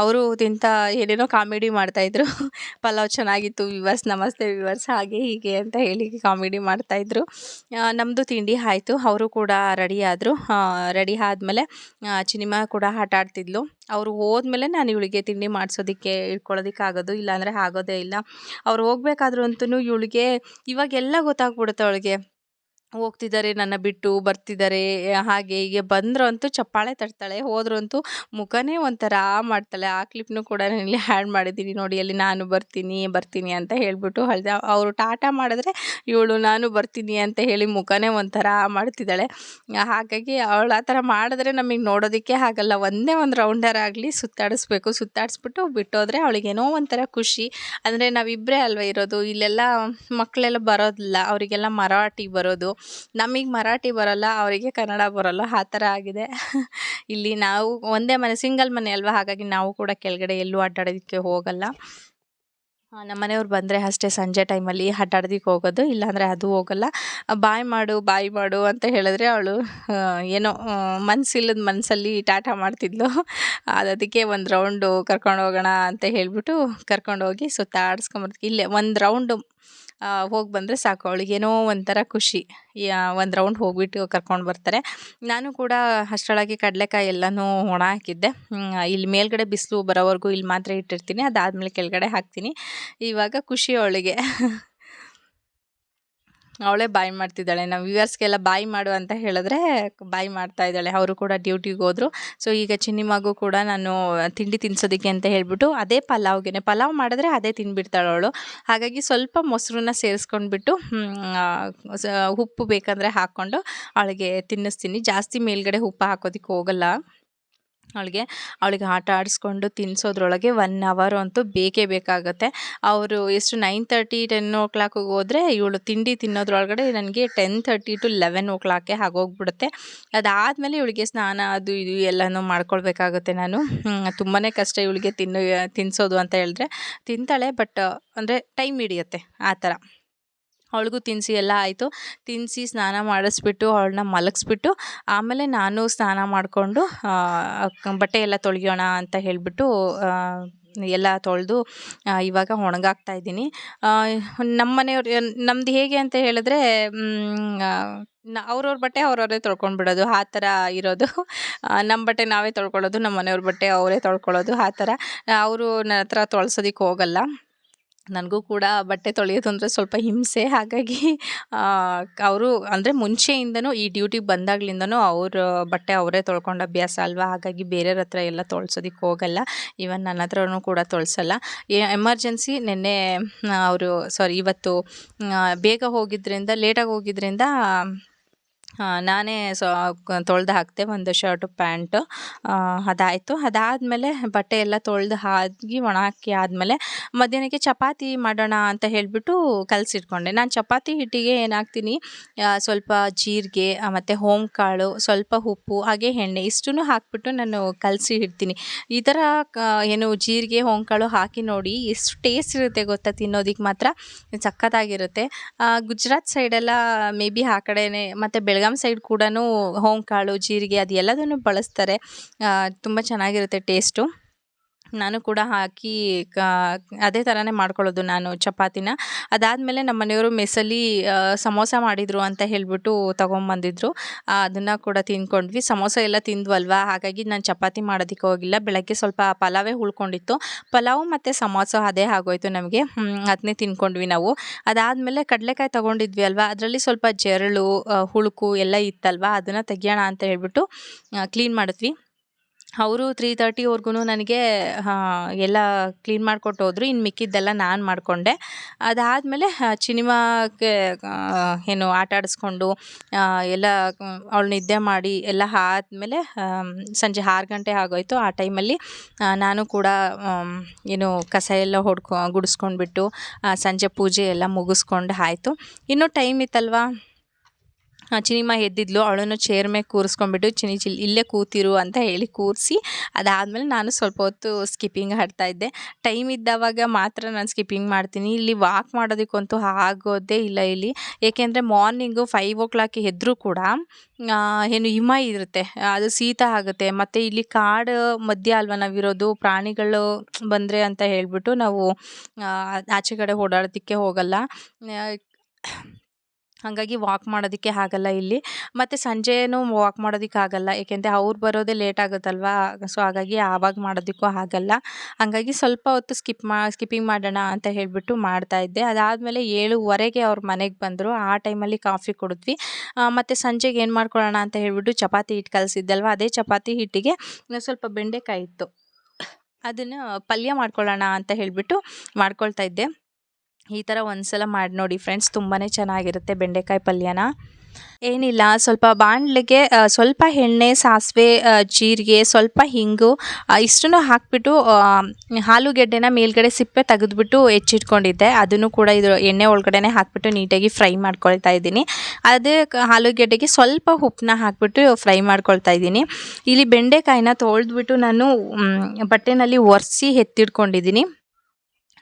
ಅವರು ತಿಂತ ಏನೇನೋ ಕಾಮಿಡಿ ಮಾಡ್ತಾಯಿದ್ರು ಪಲಾವ್ ಚೆನ್ನಾಗಿತ್ತು ವಿವರ್ಸ್ ನಮಸ್ತೆ ವಿವರ್ಸ್ ಹಾಗೆ ಹೀಗೆ ಅಂತ ಹೇಳಿ ಕಾಮಿಡಿ ಮಾಡ್ತಾಯಿದ್ರು ನಮ್ಮದು ತಿಂಡಿ ಆಯಿತು. ಅವರು ಕೂಡ ರೆಡಿ ಆದರು. ರೆಡಿ ಆದಮೇಲೆ ಚಿನಿಮಾ ಕೂಡ ಆಟ ಆಡ್ತಿದ್ಲು. ಅವರು ಹೋದ್ಮೇಲೆ ನಾನು ಇವಳಿಗೆ ತಿಂಡಿ ಮಾಡಿಸೋದಕ್ಕೆ ಇಟ್ಕೊಳ್ಳೋದಕ್ಕೆ ಆಗೋದು, ಇಲ್ಲಾಂದರೆ ಆಗೋದೇ ಇಲ್ಲ. ಅವ್ರು ಹೋಗ್ಬೇಕಾದ್ರೂ ಅಂತೂ ಇವಳಿಗೆ ಇವಾಗೆಲ್ಲ ಗೊತ್ತಾಗ್ಬಿಡುತ್ತೆ ಅವಳಿಗೆ. ಹೋಗ್ತಿದ್ದಾರೆ, ನನ್ನ ಬಿಟ್ಟು ಬರ್ತಿದ್ದಾರೆ ಹಾಗೆ ಹೀಗೆ ಬಂದ್ರಂತೂ ಚಪ್ಪಾಳೆ ತಟ್ತಾಳೆ, ಹೋದ್ರಂತೂ ಮುಖನೇ ಒಂಥರ ಮಾಡ್ತಾಳೆ. ಆ ಕ್ಲಿಪ್ನು ಕೂಡ ನಾನು ಹ್ಯಾಡ್ ಮಾಡಿದ್ದೀನಿ ನೋಡಿ, ಅಲ್ಲಿ ನಾನು ಬರ್ತೀನಿ ಬರ್ತೀನಿ ಅಂತ ಹೇಳಿಬಿಟ್ಟು ಹಳ್ದ. ಅವರು ಟಾಟಾ ಮಾಡಿದ್ರೆ, ಇವಳು ನಾನು ಬರ್ತೀನಿ ಅಂತ ಹೇಳಿ ಮುಖನೇ ಒಂಥರ ಮಾಡ್ತಿದ್ದಾಳೆ. ಹಾಗಾಗಿ ಅವಳು ಆ ಥರ ಮಾಡಿದ್ರೆ ನಮಗೆ ನೋಡೋದಕ್ಕೆ ಆಗಲ್ಲ. ಒಂದೇ ಒಂದು ರೌಂಡರ್ ಆಗಲಿ ಸುತ್ತಾಡಿಸ್ಬೇಕು. ಸುತ್ತಾಡಿಸ್ಬಿಟ್ಟು ಬಿಟ್ಟೋದ್ರೆ ಅವಳಿಗೇನೋ ಒಂಥರ ಖುಷಿ. ಅಂದರೆ ನಾವಿಬ್ಬರೇ ಅಲ್ವ ಇರೋದು? ಇಲ್ಲೆಲ್ಲ ಮಕ್ಕಳೆಲ್ಲ ಬರೋದಿಲ್ಲ. ಅವರಿಗೆಲ್ಲ ಮರಾಠಿ ಬರೋದು. ನಮಗೆ ಮರಾಠಿ ಬರೋಲ್ಲ, ಅವರಿಗೆ ಕನ್ನಡ ಬರೋಲ್ಲ, ಆ ಥರ ಆಗಿದೆ. ಇಲ್ಲಿ ನಾವು ಒಂದೇ ಮನೆ, ಸಿಂಗಲ್ ಮನೆ ಅಲ್ವಾ? ಹಾಗಾಗಿ ನಾವು ಕೂಡ ಕೆಳಗಡೆ ಎಲ್ಲೂ ಅಡ್ಡಾಡೋದಕ್ಕೆ ಹೋಗಲ್ಲ. ನಮ್ಮ ಮನೆಯವ್ರು ಬಂದರೆ ಅಷ್ಟೇ ಸಂಜೆ ಟೈಮಲ್ಲಿ ಅಡ್ಡಾಡೋದಕ್ಕೆ ಹೋಗೋದು, ಇಲ್ಲಾಂದರೆ ಅದು ಹೋಗಲ್ಲ. ಬಾಯ್ ಮಾಡು ಬಾಯ್ ಮಾಡು ಅಂತ ಹೇಳಿದ್ರೆ ಅವಳು ಏನೋ ಮನಸ್ಸಿಲ್ಲದ ಮನಸ್ಸಲ್ಲಿ ಟಾಟಾ ಮಾಡ್ತಿದ್ಲು. ಅದಕ್ಕೆ ಒಂದು ರೌಂಡು ಕರ್ಕೊಂಡು ಹೋಗೋಣ ಅಂತ ಹೇಳಿಬಿಟ್ಟು ಕರ್ಕೊಂಡೋಗಿ ಸುತ್ತಾಡಿಸ್ಕೊಂಬರ್ತೀವಿ ಇಲ್ಲೇ ಒಂದು ರೌಂಡು ಹೋಗಿ ಬಂದರೆ ಸಾಕು. ಅವಳಿಗೆ ಏನೋ ಒಂಥರ ಖುಷಿ. ಒಂದು ರೌಂಡ್ ಹೋಗಿಬಿಟ್ಟು ಕರ್ಕೊಂಡು ಬರ್ತಾರೆ. ನಾನು ಕೂಡ ಅಷ್ಟರೊಳಗೆ ಕಡಲೆಕಾಯಿ ಎಲ್ಲನೂ ಒಣ ಹಾಕಿದ್ದೆ. ಇಲ್ಲಿ ಮೇಲ್ಗಡೆ ಬಿಸಿಲು ಬರೋವರೆಗೂ ಇಲ್ಲಿ ಮಾತ್ರ ಇಟ್ಟಿರ್ತೀನಿ. ಅದಾದಮೇಲೆ ಕೆಳಗಡೆ ಹಾಕ್ತೀನಿ. ಇವಾಗ ಖುಷಿ ಅವಳಿಗೆ. ಅವಳೇ ಬಾಯ್ ಮಾಡ್ತಿದ್ದಾಳೆ. ನಾವು ವ್ಯೂವರ್ಸ್ಗೆಲ್ಲ ಬಾಯ್ ಮಾಡು ಅಂತ ಹೇಳಿದ್ರೆ ಬಾಯ್ ಮಾಡ್ತಾ ಇದ್ದಾಳೆ. ಅವರು ಕೂಡ ಡ್ಯೂಟಿಗೆ ಹೋದರು. ಸೊ ಈಗ ಚಿನ್ನಿ ಮಗು ಕೂಡ ನಾನು ತಿಂಡಿ ತಿನ್ನಿಸೋದಕ್ಕೆ ಅಂತ ಹೇಳಿಬಿಟ್ಟು ಅದೇ ಪಲಾವ್ಗೆ ಪಲಾವ್ ಮಾಡಿದ್ರೆ ಅದೇ ತಿಂದ್ಬಿಡ್ತಾಳೆ ಅವಳು. ಹಾಗಾಗಿ ಸ್ವಲ್ಪ ಮೊಸರನ್ನ ಸೇರಿಸ್ಕೊಂಡ್ಬಿಟ್ಟು ಉಪ್ಪು ಬೇಕಂದರೆ ಹಾಕ್ಕೊಂಡು ಅವಳಿಗೆ ತಿನ್ನಿಸ್ತೀನಿ. ಜಾಸ್ತಿ ಮೇಲ್ಗಡೆ ಉಪ್ಪು ಹಾಕೋದಕ್ಕೆ ಹೋಗಲ್ಲ. ಅವಳಿಗೆ ಅವಳಿಗೆ ಆಟ ಆಡಿಸ್ಕೊಂಡು ತಿನ್ನಿಸೋದ್ರೊಳಗೆ ಒನ್ ಅವರ್ ಅಂತೂ ಬೇಕೇ ಬೇಕಾಗುತ್ತೆ. ಅವರು ಎಷ್ಟು ನೈನ್ ತರ್ಟಿ ಟೆನ್ ಓ ಕ್ಲಾಕಿಗೆ ಹೋದರೆ ಇವಳು ತಿಂಡಿ ತಿನ್ನೋದ್ರೊಳಗಡೆ ನನಗೆ ಟೆನ್ ತರ್ಟಿ ಟು ಲೆವೆನ್ ಓ ಕ್ಲಾಕೆ ಆಗೋಗ್ಬಿಡುತ್ತೆ. ಅದಾದಮೇಲೆ ಇವಳಿಗೆ ಸ್ನಾನ, ಅದು ಇದು ಎಲ್ಲನೂ ಮಾಡ್ಕೊಳ್ಬೇಕಾಗುತ್ತೆ ನಾನು. ತುಂಬಾ ಕಷ್ಟ ಇವಳಿಗೆ ತಿನ್ನು ತಿನ್ನಿಸೋದು ಅಂತ ಹೇಳಿದ್ರೆ. ತಿಂತಾಳೆ ಬಟ್ ಅಂದರೆ ಟೈಮ್ ಹಿಡಿಯುತ್ತೆ, ಆ ಥರ. ಅವಳಿಗೂ ತಿನ್ನಿಸಿ ಎಲ್ಲ ಆಯಿತು. ತಿನ್ನಿಸಿ ಸ್ನಾನ ಮಾಡಿಸ್ಬಿಟ್ಟು ಅವಳನ್ನ ಮಲಗಿಸ್ಬಿಟ್ಟು ಆಮೇಲೆ ನಾನು ಸ್ನಾನ ಮಾಡಿಕೊಂಡು ಬಟ್ಟೆ ಎಲ್ಲ ತೊಳೆಯೋಣ ಅಂತ ಹೇಳಿಬಿಟ್ಟು ಎಲ್ಲ ತೊಳೆದು ಇವಾಗ ಒಣಗಾಕ್ತಾ ಇದ್ದೀನಿ. ನಮ್ಮ ಮನೆಯವ್ರು, ನಮ್ದು ಹೇಗೆ ಅಂತ ಹೇಳಿದ್ರೆ ಅವ್ರವ್ರ ಬಟ್ಟೆ ಅವ್ರವರೇ ತೊಳ್ಕೊಂಡು ಬಿಡೋದು ಆ ಥರ ಇರೋದು. ನಮ್ಮ ಬಟ್ಟೆ ನಾವೇ ತೊಳ್ಕೊಳ್ಳೋದು, ನಮ್ಮ ಮನೆಯವ್ರ ಬಟ್ಟೆ ಅವರೇ ತೊಳ್ಕೊಳ್ಳೋದು, ಆ ಥರ. ಅವರು ನನ್ನ ಹತ್ರ ತೊಳ್ಸೋದಕ್ಕೆ ಹೋಗಲ್ಲ. ನನಗೂ ಕೂಡ ಬಟ್ಟೆ ತೊಳೆಯೋದು ಅಂದರೆ ಸ್ವಲ್ಪ ಹಿಂಸೆ. ಹಾಗಾಗಿ ಅವರು ಅಂದರೆ ಮುಂಚೆಯಿಂದನೂ ಈ ಡ್ಯೂಟಿಗೆ ಬಂದಾಗ್ಲಿಂದನೂ ಅವ್ರ ಬಟ್ಟೆ ಅವರೇ ತೊಳ್ಕೊಂಡು ಅಭ್ಯಾಸ ಅಲ್ವಾ? ಹಾಗಾಗಿ ಬೇರೆಯವ್ರ ಹತ್ರ ಎಲ್ಲ ತೊಳ್ಸೋದಕ್ಕೆ ಹೋಗಲ್ಲ. ಈವನ್ ನನ್ನ ಹತ್ರನೂ ಕೂಡ ತೊಳ್ಸಲ್ಲ. ಎಮರ್ಜೆನ್ಸಿ ನಿನ್ನೆ ಅವರು ಸಾರಿ ಇವತ್ತು ಬೇಗ ಹೋಗಿದ್ದರಿಂದ ಲೇಟಾಗಿ ಹೋಗಿದ್ದರಿಂದ ನಾನೇ ಸೊ ತೊಳೆದು ಹಾಕಿದೆ ಒಂದು ಶರ್ಟು, ಪ್ಯಾಂಟು ಅದಾಯಿತು. ಅದಾದಮೇಲೆ ಬಟ್ಟೆ ಎಲ್ಲ ತೊಳೆದು ಹಾಕಿ ಒಣ ಹಾಕಿ ಆದಮೇಲೆ ಮಧ್ಯಾಹ್ನಕ್ಕೆ ಚಪಾತಿ ಮಾಡೋಣ ಅಂತ ಹೇಳಿಬಿಟ್ಟು ಕಲಸಿಟ್ಕೊಂಡೆ. ನಾನು ಚಪಾತಿ ಹಿಟ್ಟಿಗೆ ಏನಾಗ್ತೀನಿ ಸ್ವಲ್ಪ ಜೀರಿಗೆ ಮತ್ತು ಕಾಳು ಸ್ವಲ್ಪ ಉಪ್ಪು, ಹಾಗೆ ಎಣ್ಣೆ ಇಷ್ಟನ್ನು ಹಾಕಿಬಿಟ್ಟು ನಾನು ಕಲಸಿ ಇಡ್ತೀನಿ. ಈ ಥರ ಏನು ಜೀರಿಗೆ ಕಾಳು ಹಾಕಿ ನೋಡಿ ಎಷ್ಟು ಟೇಸ್ಟ್ ಇರುತ್ತೆ ಗೊತ್ತಾ ತಿನ್ನೋದಕ್ಕೆ ಮಾತ್ರ. ಸಖತ್ತಾಗಿರುತ್ತೆ. ಗುಜರಾತ್ ಸೈಡೆಲ್ಲ ಮೇ ಬಿ ಆ ಕಡೆನೇ ಮತ್ತು ಬೆಳಗಾವಿ ಬೆಳಗಾಂ ಸೈಡ್ ಕೂಡ ಕಾಳು ಜೀರಿಗೆ ಅದು ಎಲ್ಲದನ್ನು ಬಳಸ್ತಾರೆ ತುಂಬ ಚೆನ್ನಾಗಿರುತ್ತೆ ಟೇಸ್ಟು. ನಾನು ಕೂಡ ಹಾಕಿ ಅದೇ ಥರನೇ ಮಾಡ್ಕೊಳ್ಳೋದು ನಾನು ಚಪಾತಿನ. ಅದಾದಮೇಲೆ ನಮ್ಮ ಮನೆಯವರು ಮೆಸ್ಸಲ್ಲಿ ಸಮೋಸ ಮಾಡಿದರು ಅಂತ ಹೇಳಿಬಿಟ್ಟು ತೊಗೊಂಬಂದಿದ್ರು. ಅದನ್ನು ಕೂಡ ತಿನ್ಕೊಂಡ್ವಿ ಸಮೋಸ ಎಲ್ಲ ತಿಂದ್ವಲ್ವ? ಹಾಗಾಗಿ ನಾನು ಚಪಾತಿ ಮಾಡೋದಕ್ಕೆ ಹೋಗಿಲ್ಲ. ಬೆಳಗ್ಗೆ ಸ್ವಲ್ಪ ಪಲಾವೇ ಉಳ್ಕೊಂಡಿತ್ತು ಪಲಾವು ಮತ್ತು ಸಮೋಸ ಅದೇ ಆಗೋಯ್ತು ನಮಗೆ. ಅದನ್ನೇ ತಿಂದ್ಕೊಂಡ್ವಿ ನಾವು. ಅದಾದಮೇಲೆ ಕಡಲೆಕಾಯಿ ತೊಗೊಂಡಿದ್ವಿ ಅಲ್ವಾ? ಅದರಲ್ಲಿ ಸ್ವಲ್ಪ ಜರಳು ಹುಳುಕು ಎಲ್ಲ ಇತ್ತಲ್ವ? ಅದನ್ನು ತೆಗಿಯೋಣ ಅಂತ ಹೇಳ್ಬಿಟ್ಟು ಕ್ಲೀನ್ ಮಾಡಿದ್ವಿ. ಅವರು ತ್ರೀ ತರ್ಟಿವರೆಗೂ ನನಗೆ ಎಲ್ಲ ಕ್ಲೀನ್ ಮಾಡಿಕೊಟ್ಟು ಹೋದರು. ಇನ್ನು ಮಿಕ್ಕಿದ್ದೆಲ್ಲ ನಾನು ಮಾಡಿಕೊಂಡೆ. ಅದಾದಮೇಲೆ ಸಿನಿಮಾಕ್ಕೆ ಏನು ಆಟ ಆಡಿಸ್ಕೊಂಡು ಎಲ್ಲ, ಅವಳು ನಿದ್ದೆ ಮಾಡಿ ಎಲ್ಲ ಆದ್ಮೇಲೆ ಸಂಜೆ ಆರು ಗಂಟೆ ಆಗೋಯಿತು. ಆ ಟೈಮಲ್ಲಿ ನಾನು ಕೂಡ ಏನು ಕಸ ಎಲ್ಲ ಹೊಡ್ಕೊ, ಗುಡಿಸ್ಕೊಂಡ್ಬಿಟ್ಟು ಸಂಜೆ ಪೂಜೆ ಎಲ್ಲ ಮುಗಿಸ್ಕೊಂಡು ಆಯಿತು. ಇನ್ನೂ ಟೈಮ್ ಇತ್ತಲ್ವಾ? ಚಿನಿಮ ಎದ್ದಿದ್ಲು, ಅವಳನ್ನು ಚೇರ್ ಮೇಲೆ ಕೂರಿಸ್ಕೊಂಡ್ಬಿಟ್ಟು, ಚಿನಿ, ಚಿಲ್, ಇಲ್ಲೇ ಕೂತಿರು ಅಂತ ಹೇಳಿ ಕೂರಿಸಿ, ಅದಾದಮೇಲೆ ನಾನು ಸ್ವಲ್ಪ ಹೊತ್ತು ಸ್ಕಿಪ್ಪಿಂಗ್ ಇದ್ದೆ. ಟೈಮ್ ಇದ್ದಾವಾಗ ಮಾತ್ರ ನಾನು ಸ್ಕಿಪ್ಪಿಂಗ್ ಮಾಡ್ತೀನಿ. ಇಲ್ಲಿ ವಾಕ್ ಮಾಡೋದಕ್ಕಂತೂ ಆಗೋದೇ ಇಲ್ಲ ಇಲ್ಲಿ. ಏಕೆಂದರೆ ಮಾರ್ನಿಂಗು ಫೈವ್ ಓ ಕ್ಲಾಕ್ ಎದ್ದರೂ ಕೂಡ ಏನು ಹಿಮ ಇರುತ್ತೆ, ಅದು ಶೀತ ಆಗುತ್ತೆ. ಮತ್ತು ಇಲ್ಲಿ ಕಾಡು ಮಧ್ಯ ಅಲ್ವಾ ನಾವಿರೋದು, ಪ್ರಾಣಿಗಳು ಬಂದರೆ ಅಂತ ಹೇಳಿಬಿಟ್ಟು ನಾವು ಆಚೆ ಕಡೆ ಓಡಾಡೋದಕ್ಕೆ ಹೋಗಲ್ಲ. ಹಾಗಾಗಿ ವಾಕ್ ಮಾಡೋದಕ್ಕೆ ಆಗಲ್ಲ ಇಲ್ಲಿ. ಮತ್ತು ಸಂಜೆಯೂ ವಾಕ್ ಮಾಡೋದಕ್ಕೆ ಆಗಲ್ಲ. ಏಕೆಂದರೆ ಅವ್ರು ಬರೋದೇ ಲೇಟ್ ಆಗುತ್ತಲ್ವಾ? ಸೊ ಹಾಗಾಗಿ ಆವಾಗ ಮಾಡೋದಕ್ಕೂ ಆಗಲ್ಲ. ಹಾಗಾಗಿ ಸ್ವಲ್ಪ ಹೊತ್ತು ಸ್ಕಿಪ್ ಮಾ ಸ್ಕಿಪ್ಪಿಂಗ್ ಮಾಡೋಣ ಅಂತ ಹೇಳಿಬಿಟ್ಟು ಮಾಡ್ತಾಯಿದ್ದೆ ಅದಾದಮೇಲೆ ಏಳುವರೆಗೆ ಅವ್ರ ಮನೆಗೆ ಬಂದರು. ಆ ಟೈಮಲ್ಲಿ ಕಾಫಿ ಕುಡಿದ್ವಿ. ಮತ್ತು ಸಂಜೆಗೆ ಏನು ಮಾಡ್ಕೊಳ್ಳೋಣ ಅಂತ ಹೇಳಿಬಿಟ್ಟು ಚಪಾತಿ ಹಿಟ್ಟು ಕಲಿಸಿದ್ದಲ್ವ? ಅದೇ ಚಪಾತಿ ಹಿಟ್ಟಿಗೆ ಸ್ವಲ್ಪ ಬೆಂಡೆಕಾಯಿ ಇತ್ತು. ಅದನ್ನು ಪಲ್ಯ ಮಾಡ್ಕೊಳ್ಳೋಣ ಅಂತ ಹೇಳಿಬಿಟ್ಟು ಮಾಡ್ಕೊಳ್ತಾ ಇದ್ದೆ. ಈ ಥರ ಒಂದ್ಸಲ ಮಾಡಿ ನೋಡಿ ಫ್ರೆಂಡ್ಸ್ ತುಂಬಾ ಚೆನ್ನಾಗಿರುತ್ತೆ ಬೆಂಡೆಕಾಯಿ ಪಲ್ಯನ. ಏನಿಲ್ಲ, ಸ್ವಲ್ಪ ಬಾಣಲೆಗೆ ಸ್ವಲ್ಪ ಎಣ್ಣೆ, ಸಾಸಿವೆ ಜೀರಿಗೆ, ಸ್ವಲ್ಪ ಹಿಂಗು ಇಷ್ಟನ್ನು ಹಾಕಿಬಿಟ್ಟು ಆಲೂಗೆಡ್ಡೆನ ಮೇಲ್ಗಡೆ ಸಿಪ್ಪೆ ತೆಗೆದುಬಿಟ್ಟು ಹೆಚ್ಚಿಟ್ಕೊಂಡಿದ್ದೆ. ಅದನ್ನು ಕೂಡ ಇದು ಎಣ್ಣೆ ಒಳಗಡೆನೆ ಹಾಕಿಬಿಟ್ಟು ನೀಟಾಗಿ ಫ್ರೈ ಮಾಡ್ಕೊಳ್ತಾ ಇದ್ದೀನಿ. ಅದೇ ಆಲೂಗೆಡ್ಡೆಗೆ ಸ್ವಲ್ಪ ಉಪ್ಪನ್ನ ಹಾಕಿಬಿಟ್ಟು ಫ್ರೈ ಮಾಡ್ಕೊಳ್ತಾ ಇದ್ದೀನಿ. ಇಲ್ಲಿ ಬೆಂಡೆಕಾಯಿನ ತೊಳೆದ್ಬಿಟ್ಟು ನಾನು ಬಟ್ಟೆನಲ್ಲಿ ಒರೆಸಿ ಎತ್ತಿಡ್ಕೊಂಡಿದ್ದೀನಿ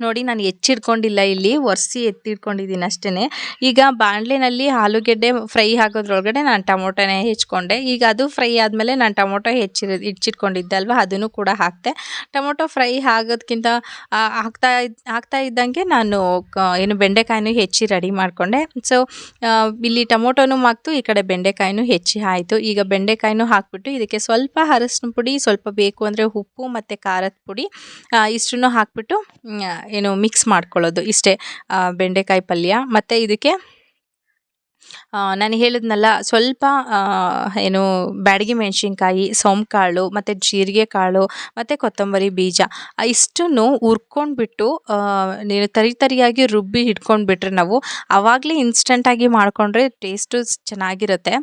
ನೋಡಿ, ನಾನು ಹೆಚ್ಚಿಡ್ಕೊಂಡಿಲ್ಲ ಇಲ್ಲಿ, ಒರೆಸಿ ಎತ್ತಿಟ್ಕೊಂಡಿದ್ದೀನಿ ಅಷ್ಟೇ ಈಗ ಬಾಣಲೆನಲ್ಲಿ ಆಲೂಗೆಡ್ಡೆ ಫ್ರೈ ಆಗೋದ್ರೊಳಗಡೆ ನಾನು ಟೊಮೊಟೊನೇ ಹೆಚ್ಕೊಂಡೆ. ಈಗ ಅದು ಫ್ರೈ ಆದಮೇಲೆ ನಾನು ಟೊಮೊಟೊ ಹೆಚ್ಚಿ ಹೆಚ್ಚಿಟ್ಕೊಂಡಿದ್ದೆ ಅಲ್ವಾ ಅದನ್ನು ಕೂಡ ಹಾಕಿದೆ ಟೊಮೊಟೊ ಫ್ರೈ ಆಗೋದಕ್ಕಿಂತ ಹಾಕ್ತಾ ಹಾಕ್ತಾ ಇದ್ದಂಗೆ ನಾನು ಏನು ಬೆಂಡೆಕಾಯಿನೂ ಹೆಚ್ಚಿ ರೆಡಿ ಮಾಡಿಕೊಂಡೆ. ಸೊ ಇಲ್ಲಿ ಟೊಮೊಟೊನೂ ಹಾಕ್ತು ಈ ಕಡೆ ಬೆಂಡೆಕಾಯಿನೂ ಹೆಚ್ಚಿ ಆಯಿತು. ಈಗ ಬೆಂಡೆಕಾಯಿನೂ ಹಾಕ್ಬಿಟ್ಟು ಇದಕ್ಕೆ ಸ್ವಲ್ಪ ಅರಸಿನ ಪುಡಿ, ಸ್ವಲ್ಪ ಬೇಕು ಅಂದರೆ ಉಪ್ಪು ಮತ್ತು ಖಾರದ ಪುಡಿ ಇಷ್ಟನ್ನು ಹಾಕ್ಬಿಟ್ಟು ಏನು ಮಿಕ್ಸ್ ಮಾಡ್ಕೊಳ್ಳೋದು. ಇಷ್ಟೇ ಬೆಂಡೆಕಾಯಿ ಪಲ್ಯ ಮತ್ತು ಇದಕ್ಕೆ ನಾನು ಹೇಳಿದ್ನಲ್ಲ, ಸ್ವಲ್ಪ ಏನು ಬ್ಯಾಡಗಿ ಮೆಣಸಿನ್ಕಾಯಿ ಕಾಳು ಮತ್ತು ಜೀರಿಗೆ ಕಾಳು, ಮತ್ತು ಕೊತ್ತಂಬರಿ ಬೀಜ ಇಷ್ಟನ್ನು ಹುರ್ಕೊಂಡ್ಬಿಟ್ಟು ನೀನು ತರಿ ತರಿಯಾಗಿ ರುಬ್ಬಿ ಇಟ್ಕೊಂಡ್ಬಿಟ್ರೆ ನಾವು ಆವಾಗಲೇ ಇನ್ಸ್ಟೆಂಟಾಗಿ ಮಾಡಿಕೊಂಡ್ರೆ ಟೇಸ್ಟು ಚೆನ್ನಾಗಿರುತ್ತೆ.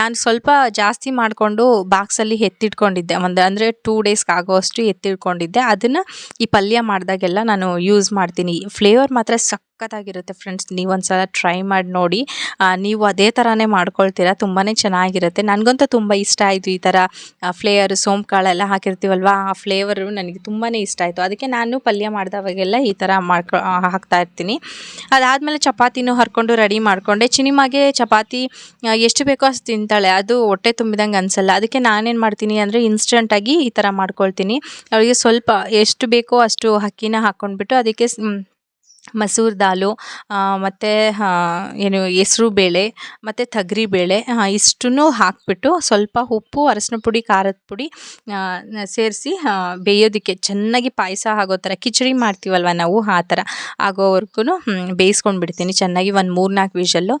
ನಾನು ಸ್ವಲ್ಪ ಜಾಸ್ತಿ ಮಾಡಿಕೊಂಡು ಬಾಕ್ಸಲ್ಲಿ ಎತ್ತಿಟ್ಕೊಂಡಿದ್ದೆ, ಒಂದು ಅಂದರೆ ಟೂ ಡೇಸ್ಗೆ ಆಗೋವಷ್ಟು ಎತ್ತಿಟ್ಕೊಂಡಿದ್ದೆ. ಅದನ್ನು ಈ ಪಲ್ಯ ಮಾಡಿದಾಗೆಲ್ಲ ನಾನು ಯೂಸ್ ಮಾಡ್ತೀನಿ. ಫ್ಲೇವರ್ ಮಾತ್ರ ಸಕ್ ಸಖತ್ತಾಗಿರುತ್ತೆ ಫ್ರೆಂಡ್ಸ್ ನೀವು ಒಂದು ಸಲ ಟ್ರೈ ಮಾಡಿ ನೋಡಿ. ನೀವು ಅದೇ ಥರನೇ ಮಾಡ್ಕೊಳ್ತೀರಾ. ತುಂಬಾ ಚೆನ್ನಾಗಿರುತ್ತೆ. ನನಗಂತೂ ತುಂಬ ಇಷ್ಟ ಆಯಿತು ಈ ಥರ ಫ್ಲೇವರ್ ಕಾಳೆಲ್ಲ ಹಾಕಿರ್ತೀವಲ್ವ? ಆ ಫ್ಲೇವರು ನನಗೆ ತುಂಬಾ ಇಷ್ಟ ಆಯಿತು. ಅದಕ್ಕೆ ನಾನು ಪಲ್ಯ ಮಾಡಿದವಾಗೆಲ್ಲ ಈ ಥರ ಮಾಡ್ಕೊ ಹಾಕ್ತಾ ಇರ್ತೀನಿ. ಅದಾದಮೇಲೆ ಚಪಾತಿನೂ ಹರ್ಕೊಂಡು ರೆಡಿ ಮಾಡಿಕೊಂಡೆ. ಚಿನಿಮಾಗೆ ಚಪಾತಿ ಎಷ್ಟು ಬೇಕೋ ಅಷ್ಟು ತಿಂತಾಳೆ. ಅದು ಹೊಟ್ಟೆ ತುಂಬಿದಂಗೆ ಅನಿಸಲ್ಲ. ಅದಕ್ಕೆ ನಾನೇನು ಮಾಡ್ತೀನಿ ಅಂದರೆ ಇನ್ಸ್ಟೆಂಟಾಗಿ ಈ ಥರ ಮಾಡ್ಕೊಳ್ತೀನಿ. ಅವಳಿಗೆ ಸ್ವಲ್ಪ ಎಷ್ಟು ಬೇಕೋ ಅಷ್ಟು ಅಕ್ಕಿನ ಹಾಕ್ಕೊಂಡ್ಬಿಟ್ಟು ಅದಕ್ಕೆ ಮಸೂರ್ ದಾಲು ಮತ್ತು ಏನು ಹೆಸ್ರು ಬೇಳೆ, ಮತ್ತು ತೊಗರಿ ಬೇಳೆ ಇಷ್ಟನ್ನೂ ಹಾಕಿಬಿಟ್ಟು ಸ್ವಲ್ಪ ಉಪ್ಪು, ಅರಶಿನ ಪುಡಿ, ಖಾರದ ಪುಡಿ ಸೇರಿಸಿ ಬೇಯೋದಕ್ಕೆ. ಚೆನ್ನಾಗಿ ಪಾಯಸ ಆಗೋ ಥರ, ಕಿಚಡಿ ಮಾಡ್ತೀವಲ್ವ ನಾವು, ಆ ಥರ ಆಗೋವರೆಗೂ ಬೇಯಿಸ್ಕೊಂಡು ಬಿಡ್ತೀನಿ ಚೆನ್ನಾಗಿ ಒಂದು ಮೂರು ನಾಲ್ಕು ವಿಷಲ್ಲು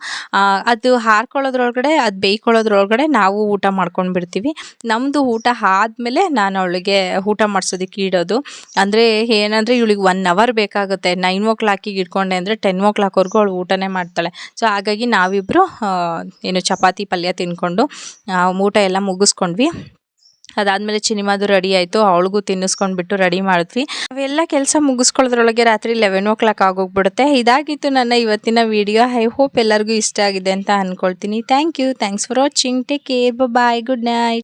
ಅದು ಹಾರ್ಕೊಳ್ಳೋದ್ರೊಳಗಡೆ, ಅದು ಬೇಯ್ಕೊಳ್ಳೋದ್ರೊಳಗಡೆ ನಾವು ಊಟ ಮಾಡ್ಕೊಂಡು ಬಿಡ್ತೀವಿ ನಮ್ಮದು ಊಟ ಆದಮೇಲೆ ನಾನು ಅವಳಿಗೆ ಊಟ ಮಾಡಿಸೋದಕ್ಕೆ ಇಡೋದು. ಅಂದರೆ ಏನಂದರೆ, ಇವಳಿಗೆ ಒನ್ ಅವರ್ ಬೇಕಾಗುತ್ತೆ. ನೈನ್ ಓ ಕ್ಲಾಕ್ ಕ್ಲಾಕಿಗೆ ಇಟ್ಕೊಂಡೆ ಅಂದರೆ ಟೆನ್ ಓ ಕ್ಲಾಕ್ವರೆಗೂ ಅವಳು ಊಟನೇ ಮಾಡ್ತಾಳೆ. ಸೊ ಹಾಗಾಗಿ ನಾವಿಬ್ಬರು ಏನು ಚಪಾತಿ, ಪಲ್ಯ ತಿನ್ಕೊಂಡು ಊಟ ಎಲ್ಲ ಮುಗಿಸ್ಕೊಂಡ್ವಿ. ಅದಾದಮೇಲೆ ಚಿನಿಮಾದು ರೆಡಿ ಆಯಿತು. ಅವಳಿಗೂ ತಿನ್ನಿಸ್ಕೊಂಡ್ಬಿಟ್ಟು ರೆಡಿ ಮಾಡಿದ್ವಿ. ಅವೆಲ್ಲ ಕೆಲಸ ಮುಗಿಸ್ಕೊಳ್ಳೋದ್ರೊಳಗೆ ರಾತ್ರಿ ಲೆವೆನ್ ಓ ಕ್ಲಾಕ್ ಆಗೋಗ್ಬಿಡುತ್ತೆ. ಇದಾಗಿತ್ತು ನನ್ನ ಇವತ್ತಿನ ವಿಡಿಯೋ ಐ ಹೋಪ್ ಎಲ್ಲರಿಗೂ ಇಷ್ಟ ಆಗಿದೆ ಅಂತ ಅಂದ್ಕೊಳ್ತೀನಿ thank you thanks for watching take care bye good night